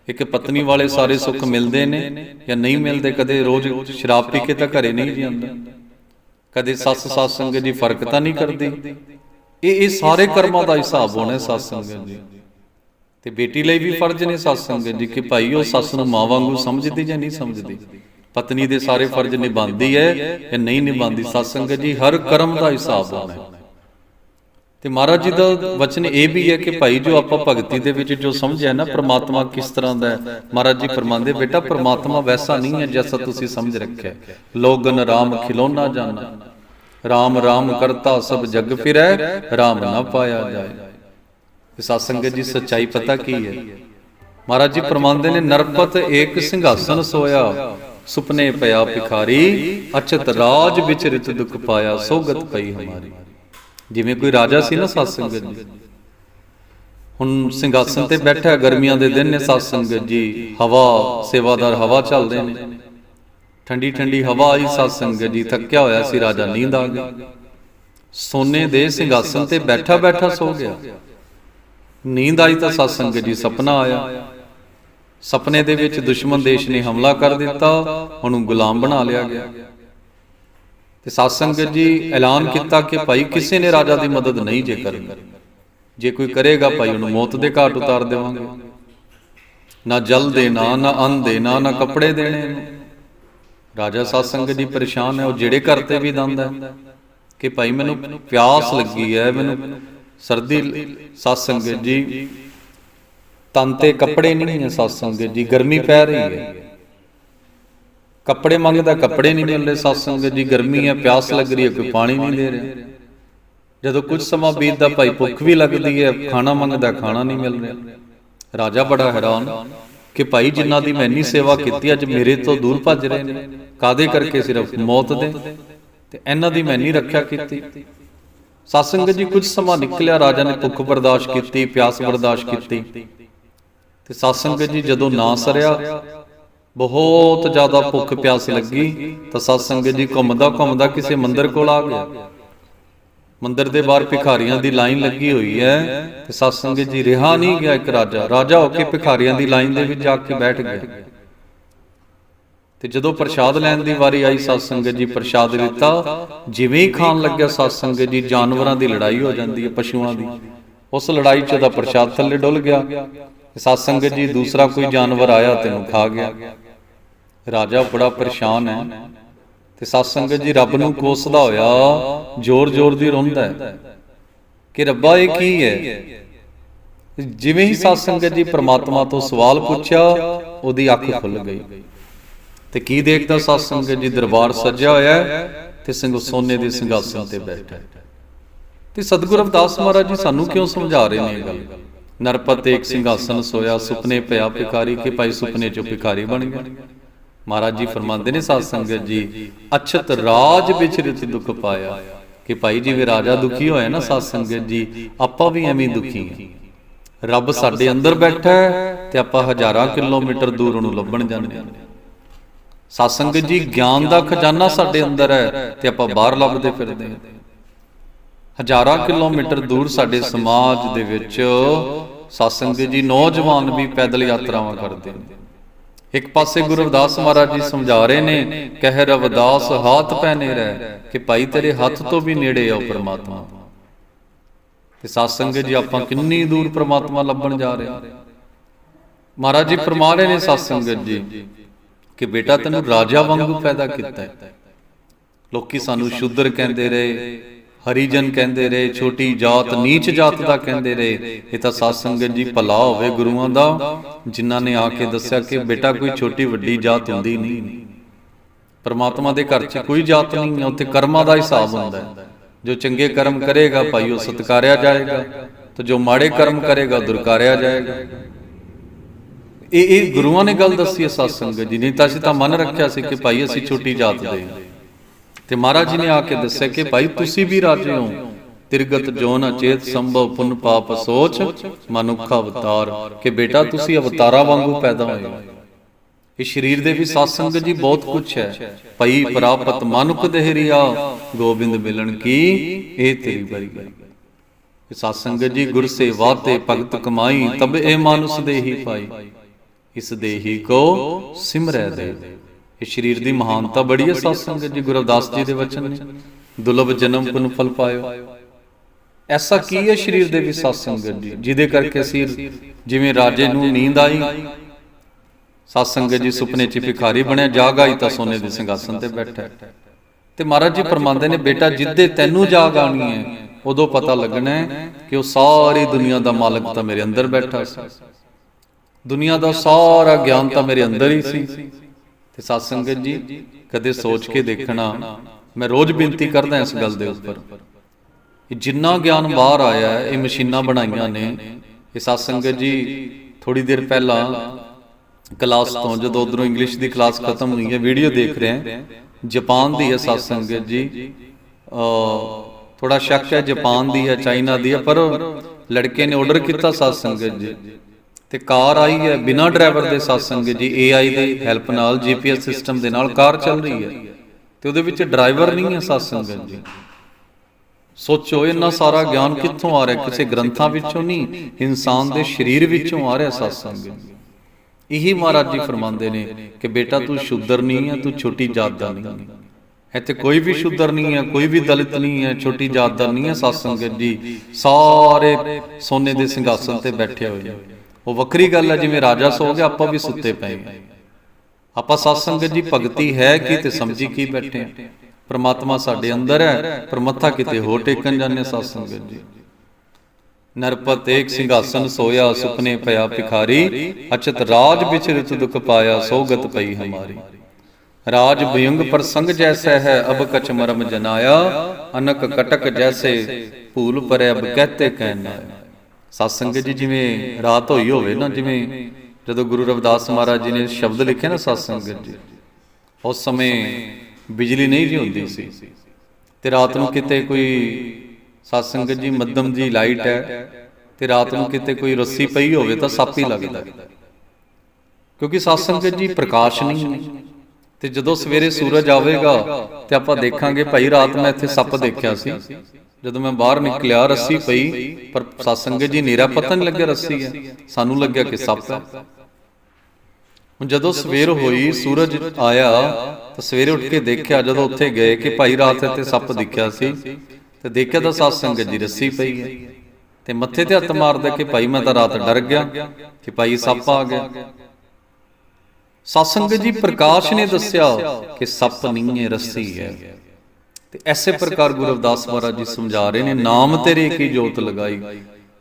ਇੱਕ ਪਤਨੀ ਵਾਲੇ ਸਾਰੇ ਸੁੱਖ ਮਿਲਦੇ ਨੇ ਜਾਂ ਨਹੀਂ ਮਿਲਦੇ? ਕਦੇ ਰੋਜ਼ ਸ਼ਰਾਬ ਪੀ ਕੇ ਤਾਂ ਘਰੇ ਨਹੀਂ ਜਾਂਦਾ। ਕਦੇ ਸੱਸ ਸਤਸੰਗਤ ਜੀ ਫ਼ਰਕ ਤਾਂ ਨਹੀਂ ਕਰਦੀ? ਇਹ ਇਹ ਸਾਰੇ ਕਰਮਾਂ ਦਾ ਹਿਸਾਬ ਹੋਣਾ ਹੈ ਸਤਸੰਗਤ ਜੀ। ਤੇ ਬੇਟੀ ਲਈ ਵੀ ਫਰਜ਼ ਨੇ ਸਤਸੰਗਤ ਜੀ ਕਿ ਭਾਈ ਉਹ ਸੱਸ ਨੂੰ ਮਾਂ ਵਾਂਗੂ ਸਮਝਦੀ ਜਾਂ ਨਹੀਂ ਸਮਝਦੀ? ਪਤਨੀ ਦੇ ਸਾਰੇ ਫਰਜ਼ ਨਿਭਾਉਂਦੀ ਹੈ ਜਾਂ ਨਹੀਂ ਨਿਭਾਉਂਦੀ ਸਤਸੰਗਤ ਜੀ ਹਰ ਕਰਮ ਦਾ ਹਿਸਾਬ ਹੋਣਾ ਹੈ। ਤੇ ਮਹਾਰਾਜ ਜੀ ਦਾ ਵਚਨ ਇਹ ਵੀ ਹੈ ਕਿ ਭਾਈ ਜੋ ਆਪਾਂ ਭਗਤੀ ਦੇ ਵਿੱਚ ਜੋ ਸਮਝਿਆ ਨਾ ਪ੍ਰਮਾਤਮਾ ਕਿਸ ਤਰ੍ਹਾਂ ਦਾ ਹੈ। ਮਹਾਰਾਜ ਜੀ ਫਰਮਾਉਂਦੇ ਬੇਟਾ ਪ੍ਰਮਾਤਮਾ ਵੈਸਾ ਨਹੀਂ ਹੈ ਜੈਸਾ ਤੁਸੀਂ ਸਮਝ ਰੱਖਿਆ। ਲੋਗਨ ਰਾਮ ਖਿਲੋਨਾ ਜਾਣਾ। ਰਾਮ ਰਾਮ ਕਰਤਾ ਸਭ ਜਗ ਫਿਰੈ ਰਾਮ ਨਾ ਪਾਇਆ ਜਾਏ। ਇਹ ਸਤਸੰਗਤ ਜੀ ਸੱਚਾਈ ਪਤਾ ਕੀ ਹੈ? ਮਹਾਰਾਜ ਜੀ ਫਰਮਾਉਂਦੇ ਨੇ ਨਰਪਤ ਏਕ ਸਿੰਘਾਸਨ ਸੋਇਆ ਸੁਪਨੇ ਪਿਆ ਭਿਖਾਰੀ, ਅਚਤ ਰਾਜ ਵਿੱਚ ਰਿਤ ਦੁਖ ਪਾਇਆ, ਸੋਗਤ ਪਈ ਹਮਾਰੀ। ਜਿਵੇਂ ਕੋਈ ਰਾਜਾ ਸੀ ਨਾ ਸਤਸੰਗਤ ਜੀ। ਹੁਣ ਸਿੰਘਾਸਨ ਤੇ ਬੈਠਾ ਗਰਮੀਆਂ ਦੇ ਦਿਨ ਨੇ ਸਤਸੰਗਤ ਜੀ। ਹਵਾ, ਸੇਵਾਦਾਰ ਹਵਾ ਚੱਲਦੇ ਨੇ। ਠੰਡੀ ਠੰਡੀ ਹਵਾ ਆਈ ਸਤਸੰਗਤ ਜੀ। ਥੱਕਿਆ ਹੋਇਆ ਸੀ, ਰਾਜਾ ਨੀਂਦ ਆ ਗਈ ਸੋਨੇ ਦੇ ਸਿੰਘਾਸਨ ਤੇ ਬੈਠਾ ਬੈਠਾ ਸੋ ਗਿਆ। ਨੀਂਦ ਆਈ ਤਾਂ ਸਤਸੰਗਤ ਜੀ, ਸੁਪਨਾ ਆਇਆ। ਸੁਪਨੇ ਦੇ ਵਿੱਚ ਦੁਸ਼ਮਣ ਦੇਸ਼ ਨੇ ਹਮਲਾ ਕਰ ਦਿੱਤਾ ਉਹਨੂੰ ਗੁਲਾਮ ਬਣਾ ਲਿਆ ਗਿਆ। ਤੇ ਸਤਸੰਗਤ ਜੀ ਐਲਾਨ ਕੀਤਾ ਕਿ ਭਾਈ ਕਿਸੇ ਨੇ ਰਾਜਾ ਦੀ ਮਦਦ ਨਹੀਂ ਜੇ ਕਰਨੀ। ਜੇ ਕੋਈ ਕਰੇਗਾ ਭਾਈ, ਉਹਨੂੰ ਮੌਤ ਦੇ ਘਾਟ ਉਤਾਰ ਦੇਵਾਂਗੇ। ਨਾ ਜਲ ਦੇਣਾ, ਨਾ ਅੰਨ ਦੇਣਾ, ਨਾ ਕੱਪੜੇ ਦੇਣੇ ਨੇ। ਰਾਜਾ ਸਤਸੰਗਤ ਜੀ ਪਰੇਸ਼ਾਨ ਹੈ, ਉਹ ਜਿਹੜੇ ਘਰ ਤੇ ਵੀ ਦੰਦ ਕਿ ਭਾਈ, ਮੈਨੂੰ ਪਿਆਸ ਲੱਗੀ ਹੈ, ਮੈਨੂੰ ਸਰਦੀ ਸਤਸੰਗਤ ਜੀ ਤਨ ਤੇ ਕੱਪੜੇ ਨਹੀਂ ਹੈ ਸਤਸੰਗਤ ਜੀ ਗਰਮੀ ਪੈ ਰਹੀ ਹੈ। ਕੱਪੜੇ ਮੰਗਦਾ ਕੱਪੜੇ ਨਹੀਂ ਮਿਲ ਰਹੇ ਸਤਸੰਗਤ ਜੀ ਗਰਮੀ ਹੈ ਪਿਆਸ ਲੱਗ ਰਹੀ ਹੈ ਕੋਈ ਪਾਣੀ ਨਹੀਂ ਦੇ ਰਿਹਾ। ਜਦੋਂ ਕੁਝ ਸਮਾਂ ਬੀਤਦਾ ਭਾਈ ਭੁੱਖ ਵੀ ਲੱਗਦੀ ਹੈ ਖਾਣਾ ਮੰਗਦਾ ਖਾਣਾ ਨਹੀਂ ਮਿਲ ਰਿਹਾ ਰਾਜਾ ਬੜਾ ਹੈਰਾਨ ਕਿ ਭਾਈ ਜਿਨ੍ਹਾਂ ਦੀ ਮੈਂ ਇੰਨੀ ਸੇਵਾ ਕੀਤੀ ਅੱਜ ਮੇਰੇ ਤੋਂ ਦੂਰ ਭੱਜ ਰਹੇ ਨੇ। ਕਾਦੇ ਕਰਕੇ ਸਿਰਫ ਮੌਤ ਦੇ? ਤੇ ਇਹਨਾਂ ਦੀ ਮੈਂ ਨਹੀਂ ਰੱਖਿਆ ਕੀਤੀ। ਸਤਸੰਗਤ ਜੀ ਕੁਝ ਸਮਾਂ ਨਿਕਲਿਆ ਰਾਜਾ ਨੇ ਭੁੱਖ ਬਰਦਾਸ਼ਤ ਕੀਤੀ ਪਿਆਸ ਬਰਦਾਸ਼ਤ ਕੀਤੀ ਤੇ ਸਤਸੰਗਤ ਜੀ ਜਦੋਂ ਨਾ ਸਰਿਆ, ਬਹੁਤ ਜ਼ਿਆਦਾ ਭੁੱਖ ਪਿਆਸ ਲੱਗੀ, ਤਾਂ ਸਤਸੰਗਤ ਜੀ ਘੁੰਮਦਾ ਘੁੰਮਦਾ ਕਿਸੇ ਮੰਦਿਰ ਕੋਲ ਆ ਗਿਆ। ਮੰਦਿਰ ਦੇ ਬਾਹਰ ਭਿਖਾਰੀਆਂ ਦੀ ਲਾਈਨ ਲੱਗੀ ਹੋਈ ਹੈ, ਤੇ ਸਤਸੰਗਤ ਜੀ ਰਿਹਾ ਨਹੀਂ ਗਿਆ ਇੱਕ ਰਾਜਾ। ਰਾਜਾ ਹੋ ਕੇ ਭਿਖਾਰੀਆਂ ਦੀ ਲਾਈਨ ਦੇ ਵਿੱਚ ਜਾ ਕੇ ਬੈਠ ਗਿਆ। ਤੇ ਜਦੋਂ ਪ੍ਰਸ਼ਾਦ ਲੈਣ ਦੀ ਵਾਰੀ ਆਈ ਸਤਸੰਗਤ ਜੀ ਪ੍ਰਸ਼ਾਦ ਦਿੱਤਾ। ਜਿਵੇਂ ਹੀ ਖਾਣ ਲੱਗਿਆ ਸਤਸੰਗਤ ਜੀ ਜਾਨਵਰਾਂ ਦੀ ਲੜਾਈ ਹੋ ਜਾਂਦੀ ਹੈ, ਪਸ਼ੂਆਂ ਦੀ। ਉਸ ਲੜਾਈ 'ਚ ਉਹਦਾ ਪ੍ਰਸ਼ਾਦ ਥੱਲੇ ਡੁੱਲ ਗਿਆ। ਸਤਸੰਗਤ ਜੀ, ਦੂਸਰਾ ਕੋਈ ਜਾਨਵਰ ਆਇਆ, ਤੈਨੂੰ ਖਾ ਗਿਆ। ਰਾਜਾ ਬੜਾ ਪਰੇਸ਼ਾਨ ਹੈ। ਤੇ ਸਤਸੰਗਤ ਜੀ, ਰੱਬ ਨੂੰ ਕੋਸਦਾ ਹੋਇਆ, ਜ਼ੋਰ-ਜ਼ੋਰ ਦੀ ਰੋਂਦਾ ਹੈ। ਕਿ ਰੱਬਾ, ਇਹ ਕੀ ਹੈ? ਜਿਵੇਂ ਹੀ ਸਤਸੰਗਤ ਜੀ ਪ੍ਰਮਾਤਮਾ ਤੋਂ ਸਵਾਲ ਪੁੱਛਿਆ, ਉਹਦੀ ਅੱਖ ਖੁੱਲ ਗਈ। ਤੇ ਕੀ ਦੇਖਦਾ ਸਤਸੰਗਤ ਜੀ? ਦਰਬਾਰ ਸਜਿਆ ਹੋਇਆ ਹੈ ਤੇ ਸਿੰਘ ਸੋਨੇ ਦੇ ਸਿੰਘਾਸਨ ਤੇ ਬੈਠਾ ਹੈ। ਤੇ ਸਤਿਗੁਰੂ ਅਵਦਾਸ ਮਹਾਰਾਜ ਜੀ ਸਾਨੂੰ ਕਿਉਂ ਸਮਝਾ ਰਹੇ ਨੇ ਇਹ ਗੱਲ? ਨਰਪਤ ਇੱਕ ਸਿੰਘਾਸਨ ਸੋਇਆ ਸੁਪਨੇ ਪਿਆ ਭਿਖਾਰੀ ਕਿ ਭਾਈ ਸੁਪਨੇ ਚੋਂ ਭਿਖਾਰੀ ਬਣ ਗਿਆ। ਮਹਾਰਾਜ ਜੀ ਫਰਮਾਉਂਦੇ ਨੇ ਸਾਧ ਸੰਗਤ ਜੀ ਅਛਤ ਰਾਜ ਵਿੱਚ ਰਿਤ ਦੁੱਖ ਪਾਇਆ। ਕਿ ਭਾਈ ਜਿਵੇਂ ਰਾਜਾ ਦੁਖੀ ਹੋਇਆ ਨਾ ਸਾਧ ਸੰਗਤ ਜੀ ਆਪਾਂ ਵੀ ਐਵੇਂ ਦੁਖੀ ਹਾਂ। ਰੱਬ ਸਾਡੇ ਅੰਦਰ ਬੈਠਾ ਹੈ ਤੇ ਆਪਾਂ ਹਜ਼ਾਰਾਂ ਕਿਲੋਮੀਟਰ ਦੂਰ ਉਹਨੂੰ ਲੱਭਣ ਜਾਂਦੇ ਹਾਂ। ਸਾਧ ਸੰਗਤ ਜੀ ਗਿਆਨ ਦਾ ਖਜ਼ਾਨਾ ਸਾਡੇ ਅੰਦਰ ਹੈ ਤੇ ਆਪਾਂ ਬਾਹਰ ਲੱਭਦੇ ਫਿਰਦੇ ਹਾਂ ਹਜ਼ਾਰਾਂ ਕਿਲੋਮੀਟਰ ਦੂਰ ਸਾਡੇ ਸਮਾਜ ਦੇ ਵਿੱਚ ਸਤਸੰਗ ਜੀ ਨੌਜਵਾਨ ਵੀ ਪੈਦਲ ਯਾਤਰਾਵਾਂ ਕਰਦੇ ਨੇ। ਇੱਕ ਪਾਸੇ ਗੁਰੂ ਰਵਿਦਾਸ ਮਹਾਰਾਜ ਜੀ ਸਮਝਾ ਰਹੇ ਨੇ ਕਹਿ ਰਵਿਦਾਸ ਹਾਥ ਪੈਨੇ ਰਹਿ, ਕਿ ਭਾਈ ਤੇਰੇ ਹੱਥ ਤੋਂ ਵੀ ਨੇੜੇ ਆਓ ਪ੍ਰਮਾਤਮਾ। ਤੇ ਸਤਸੰਗ ਜੀ, ਆਪਾਂ ਕਿੰਨੀ ਦੂਰ ਪ੍ਰਮਾਤਮਾ ਲੱਭਣ ਜਾ ਰਹੇ ਮਹਾਰਾਜ ਜੀ ਫਰਮਾ ਰਹੇ ਨੇ ਸਤਸੰਗਤ ਜੀ, ਕਿ ਬੇਟਾ ਤੈਨੂੰ ਰਾਜਾ ਵਾਂਗੂ ਪੈਦਾ ਕੀਤਾ ਹੈ। ਲੋਕੀ ਸਾਨੂੰ ਸ਼ੁੱਧਰ ਕਹਿੰਦੇ ਰਹੇ ਹਰੀਜਨ ਕਹਿੰਦੇ ਰਹੇ, ਛੋਟੀ ਜਾਤ ਨੀਚ ਜਾਤ ਦਾ ਕਹਿੰਦੇ ਰਹੇ, ਇਹ ਤਾਂ ਸਾਧ ਸੰਗਤ ਜੀ ਭਲਾ ਹੋਵੇ ਗੁਰੂਆਂ ਦਾ, ਜਿਨ੍ਹਾਂ ਨੇ ਆ ਕੇ ਦੱਸਿਆ ਕਿ ਬੇਟਾ ਕੋਈ ਛੋਟੀ ਵੱਡੀ ਜਾਤ ਹੁੰਦੀ ਨਹੀਂ। ਪਰਮਾਤਮਾ ਦੇ ਘਰ 'ਚ ਕੋਈ ਜਾਤ ਨਹੀਂ ਹੈ ਉੱਥੇ ਕਰਮਾਂ ਦਾ ਹਿਸਾਬ ਹੁੰਦਾ ਹੈ। ਜੋ ਚੰਗੇ ਕਰਮ ਕਰੇਗਾ, ਭਾਈ ਉਹ ਸਤਕਾਰਿਆ ਜਾਏਗਾ। ਤੇ ਜੋ ਮਾੜੇ ਕਰਮ ਕਰੇਗਾ ਦੁਰਕਾਰਿਆ ਜਾਏਗਾ। ਇਹ ਇਹ ਗੁਰੂਆਂ ਨੇ ਗੱਲ ਦੱਸੀ ਹੈ ਸਤ ਸੰਗਤ ਜੀ ਨਹੀਂ ਤਾਂ ਅਸੀਂ ਤਾਂ ਮਨ ਰੱਖਿਆ ਸੀ ਕਿ ਭਾਈ ਅਸੀਂ ਛੋਟੀ ਜਾਤ ਦੇ ਹਾਂ। ਤੇ ਮਹਾਰਾਜ ਜੀ ਨੇ ਆ ਕੇ ਦੱਸਿਆ ਕਿ ਭਾਈ ਤੁਸੀਂ ਵੀ ਰਾਜੇ ਹੋ। ਤਿਰਗਤ ਜੋਨ ਅਚੇਤ ਸੰਭਵ ਪੁੰਨ ਪਾਪ ਸੋਚ, ਮਨੁੱਖ ਅਵਤਾਰ, ਕਿ ਬੇਟਾ ਤੁਸੀਂ ਅਵਤਾਰਾਂ ਵਾਂਗੂ ਪੈਦਾ ਹੋਏ ਇਹ ਸਰੀਰ ਦੇ ਵੀ ਸਾਧ ਸੰਗਤ ਜੀ ਬਹੁਤ ਕੁਝ ਹੈ। ਭਈ ਪ੍ਰਾਪਤ ਮਨੁੱਖ ਦੇਹਰੀਆ ਗੋਬਿੰਦ ਮਿਲਣ ਕੀ, ਇਹ ਤੇਰੀ ਬਰੀ ਇਹ ਸਾਧ ਸੰਗਤ ਜੀ ਗੁਰ ਸੇਵਾ ਤੇ ਭਗਤ ਕਮਾਈ, ਤਬ ਇਹ ਮਾਨੁਸ ਦੇਹੀ ਪਾਈ। ਇਸ ਦੇਹੀ ਕੋ ਸਿਮਰੈ ਦੇ। ਇਹ ਸਰੀਰ ਦੀ ਮਹਾਨਤਾ ਬੜੀ ਹੈ, ਸਾਧ ਸੰਗਤ ਜੀ, ਗੁਰੂ ਅਰਦਾਸ ਜੀ ਦੇ ਵਚਨ ਨੇ। ਦੁਲਬ ਜਨਮ ਪੁਨ ਫਲ ਪਾਇਓ। ਐਸਾ ਕੀ ਹੈ ਸਰੀਰ ਦੇ ਵੀ ਸਾਧ ਸੰਗਤ ਜੀ? ਜਿਹਦੇ ਕਰਕੇ ਅਸੀਂ ਜਿਵੇਂ ਰਾਜੇ ਨੂੰ ਨੀਂਦ ਆਈ, ਸਾਧ ਸੰਗਤ ਜੀ ਸੁਪਨੇ 'ਚ ਭਿਖਾਰੀ ਬਣਿਆ, ਜਾਗ ਆਈ ਤਾਂ ਸੋਨੇ ਦੇ ਸਿੰਘਾਸਨ ਤੇ ਬੈਠਾ। ਤੇ ਮਹਾਰਾਜ ਜੀ ਫਰਮਾਉਂਦੇ ਨੇ, ਬੇਟਾ, ਜਿੱਦੇ ਤੈਨੂੰ ਜਾਗ ਆਣੀ ਹੈ, ਉਦੋਂ ਪਤਾ ਲੱਗਣਾ ਹੈ ਕਿ ਉਹ ਸਾਰੀ ਦੁਨੀਆ ਦਾ ਮਾਲਕ ਤਾਂ ਮੇਰੇ ਅੰਦਰ ਬੈਠਾ ਸੀ। ਦੁਨੀਆ ਦਾ ਸਾਰਾ ਗਿਆਨ ਤਾਂ ਮੇਰੇ ਅੰਦਰ ਹੀ ਸੀ। ਤੇ ਸਾਧ ਸੰਗਤ ਜੀ ਕਦੇ ਸੋਚ ਕੇ ਦੇਖਣਾ ਮੈਂ ਰੋਜ਼ ਬੇਨਤੀ ਕਰਦਾ ਇਸ ਗੱਲ ਦੇ ਉੱਪਰ। ਕਿ ਜਿੰਨਾ ਗਿਆਨ ਬਾਹਰ ਆਇਆ ਹੈ ਇਹ ਮਸ਼ੀਨਾਂ ਬਣਾਈਆਂ ਨੇ। ਇਹ ਸਾਧ ਸੰਗਤ ਜੀ ਥੋੜੀ ਦੇਰ ਪਹਿਲਾਂ ਕਲਾਸ ਤੋਂ ਜਦੋਂ ਉਧਰੋਂ ਇੰਗਲਿਸ਼ ਦੀ ਕਲਾਸ ਖਤਮ ਹੋਈ ਹੈ ਵੀਡੀਓ ਦੇਖ ਰਹੇ ਹਾਂ। ਜਾਪਾਨ ਦੀ ਹੈ ਸਾਧ ਸੰਗਤ ਜੀ। ਅ ਥੋੜਾ ਸ਼ੱਕ ਹੈ ਜਾਪਾਨ ਦੀ ਹੈ ਚਾਈਨਾ ਦੀ ਹੈ ਪਰ ਲੜਕੇ ਨੇ ਆਰਡਰ ਕੀਤਾ ਸਾਧ ਸੰਗਤ ਜੀ। ਤੇ ਕਾਰ ਆਈ ਹੈ, ਬਿਨਾ ਡਰਾਈਵਰ ਦੇ ਸਾਧ ਸੰਗਤ ਜੀ AI ਦੀ ਹੈਲਪ ਨਾਲ GPS ਸਿਸਟਮ ਦੇ ਨਾਲ ਕਾਰ ਚੱਲ ਰਹੀ ਹੈ। ਤੇ ਉਹਦੇ ਵਿੱਚ ਡਰਾਈਵਰ ਨਹੀਂ ਹੈ ਸਾਧ ਜੀ। ਸੋਚੋ, ਇੰਨਾ ਸਾਰਾ ਗਿਆਨ ਕਿੱਥੋਂ ਆ ਰਿਹਾ? ਕਿਸੇ ਗ੍ਰੰਥਾਂ ਵਿੱਚੋਂ ਨਹੀਂ, ਇਨਸਾਨ ਦੇ ਸਰੀਰ ਵਿੱਚੋਂ ਆ ਰਿਹਾ ਸਾਧ ਇਹੀ ਮਹਾਰਾਜ ਜੀ ਫਰਮਾਉਂਦੇ ਨੇ ਕਿ ਬੇਟਾ, ਤੂੰ ਸ਼ੁੱਧਰ ਨਹੀਂ ਹੈ, ਤੂੰ ਛੋਟੀ ਜਾਤ ਦਾ ਨਹੀਂ ਹੈ। ਇੱਥੇ ਕੋਈ ਵੀ ਸ਼ੁੱਧਰ ਨਹੀਂ ਹੈ, ਕੋਈ ਵੀ ਦਲਿਤ ਨਹੀਂ ਹੈ, ਛੋਟੀ ਜਾਤ ਦਾ ਨਹੀਂ ਹੈ ਸਾਧ ਜੀ। ਸਾਰੇ ਸੋਨੇ ਦੇ ਸਿੰਘਾਸਨ ਤੇ ਬੈਠੇ ਹੋਏ ਨੇ ਉਹ ਵੱਖਰੀ ਗੱਲ ਹੈ, ਜਿਵੇਂ ਰਾਜਾ ਸੋ ਗਿਆ, ਆਪਾਂ ਵੀ ਸੁੱਤੇ ਪਏ ਆਪਾਂ ਸਾਧ ਸੰਗਤ ਜੀ ਭਗਤੀ ਹੈ ਕੀ ਤੇ ਸਮਝੀ ਕੀ ਬੈਠੇ ਆ ਪ੍ਰਮਾਤਮਾ ਸਾਡੇ ਅੰਦਰ ਹੈ, ਪਰ ਮੱਥਾ ਕਿਤੇ ਹੋਰ ਟੇਕਣ ਜਾਂਦੇ ਸਾਧ ਸੰਗਤ ਜੀ। ਨਰਪਤ ਏਕ ਸਿੰਘਾਸਨ ਸੋਇਆ, ਸੁਪਨੇ ਪਿਆ ਭਿਖਾਰੀ, ਅਚਤ ਰਾਜ ਵਿੱਚ ਰਿਤ ਦੁਖ ਪਾਇਆ, ਸੋਗਤ ਪਈ ਹਮਾਰੀ। ਰਾਜ ਭਯੰਗ ਪ੍ਰਸੰਗ ਜੈਸਾ ਹੈ, ਅਬ ਕਚ ਮਰਮ ਜਨਾਇਆ, ਅਨਕ ਕਟਕ ਜੈਸੇ, ਭੂਲ ਪਰੇ ਅਬ ਕਹਤੇ ਕਹਿਣਾ ਸਤ ਸੰਗਤ ਜੀ, ਜਿਵੇਂ ਰਾਤ ਹੋਈ ਹੋਵੇ ਨਾ, ਜਿਵੇਂ ਜਦੋਂ ਗੁਰੂ ਰਵਿਦਾਸ ਮਹਾਰਾਜ ਜੀ ਨੇ ਸ਼ਬਦ ਲਿਖੇ ਨਾ ਸਤ ਸੰਗਤ ਜੀ, ਉਸ ਸਮੇਂ ਬਿਜਲੀ ਨਹੀਂ ਜੀ ਹੁੰਦੀ ਸੀ ਤੇ ਰਾਤ ਨੂੰ ਕਿਤੇ ਕੋਈ ਸਤ ਸੰਗਤ ਜੀ ਮੱਧਮ ਜੀ ਲਾਈਟ ਹੈ ਤੇ ਰਾਤ ਨੂੰ ਕਿਤੇ ਕੋਈ ਰੱਸੀ ਪਈ ਹੋਵੇ ਤਾਂ ਸੱਪ ਹੀ ਲੱਗਦਾ। ਕਿਉਂਕਿ ਸਤ ਸੰਗਤ ਜੀ ਪ੍ਰਕਾਸ਼ ਨਹੀਂ ਹੈ ਤੇ ਜਦੋਂ ਸਵੇਰੇ ਸੂਰਜ ਆਵੇਗਾ ਤੇ ਆਪਾਂ ਦੇਖਾਂਗੇ, ਭਾਈ ਰਾਤ ਮੈਂ ਇੱਥੇ ਸੱਪ ਦੇਖਿਆ ਸੀ। ਜਦੋਂ ਮੈਂ ਬਾਹਰ ਨਿਕਲਿਆ, ਰੱਸੀ ਪਈ, ਪਰ ਸਤਸੰਗਤ ਜੀ ਨੇਰਾ ਪਤਾ ਨਹੀਂ ਲੱਗਿਆ, ਰੱਸੀ ਹੈ। ਸਾਨੂੰ ਲੱਗਿਆ ਕਿ ਸੱਪ ਹੈ। ਹੁਣ ਜਦੋਂ ਸਵੇਰ ਹੋਈ, ਸੂਰਜ ਆਇਆ, ਤਾਂ ਸਵੇਰੇ ਉੱਠ ਕੇ ਦੇਖਿਆ, ਜਦੋਂ ਉੱਥੇ ਗਏ ਕਿ ਭਾਈ ਰਾਤ ਇੱਥੇ ਸੱਪ ਦਿਖਿਆ ਸੀ, ਤੇ ਦੇਖਿਆ ਤਾਂ ਸਤਸੰਗਤ ਜੀ ਰੱਸੀ ਪਈ ਹੈ। ਤੇ ਮੱਥੇ ਤੇ ਹੱਥ ਮਾਰਦਾ ਕਿ ਭਾਈ ਮੈਂ ਤਾਂ ਰਾਤ ਡਰ ਗਿਆ, ਕਿ ਭਾਈ ਸੱਪ ਆ ਗਿਆ। ਸਤਸੰਗਤ ਜੀ ਪ੍ਰਕਾਸ਼ ਨੇ ਦੱਸਿਆ ਕਿ ਸੱਪ ਨਹੀਂ ਹੈ, ਰੱਸੀ ਹੈ। ਤੇ ਐਸੇ ਪ੍ਰਕਾਰ ਗੁਰੂ ਰਵਿਦਾਸ ਮਹਾਰਾਜ ਜੀ ਸਮਝਾ ਰਹੇ ਨੇ ਨਾਮ ਤੇਰੇ ਕੀ ਜੋਤ ਲਗਾਈ?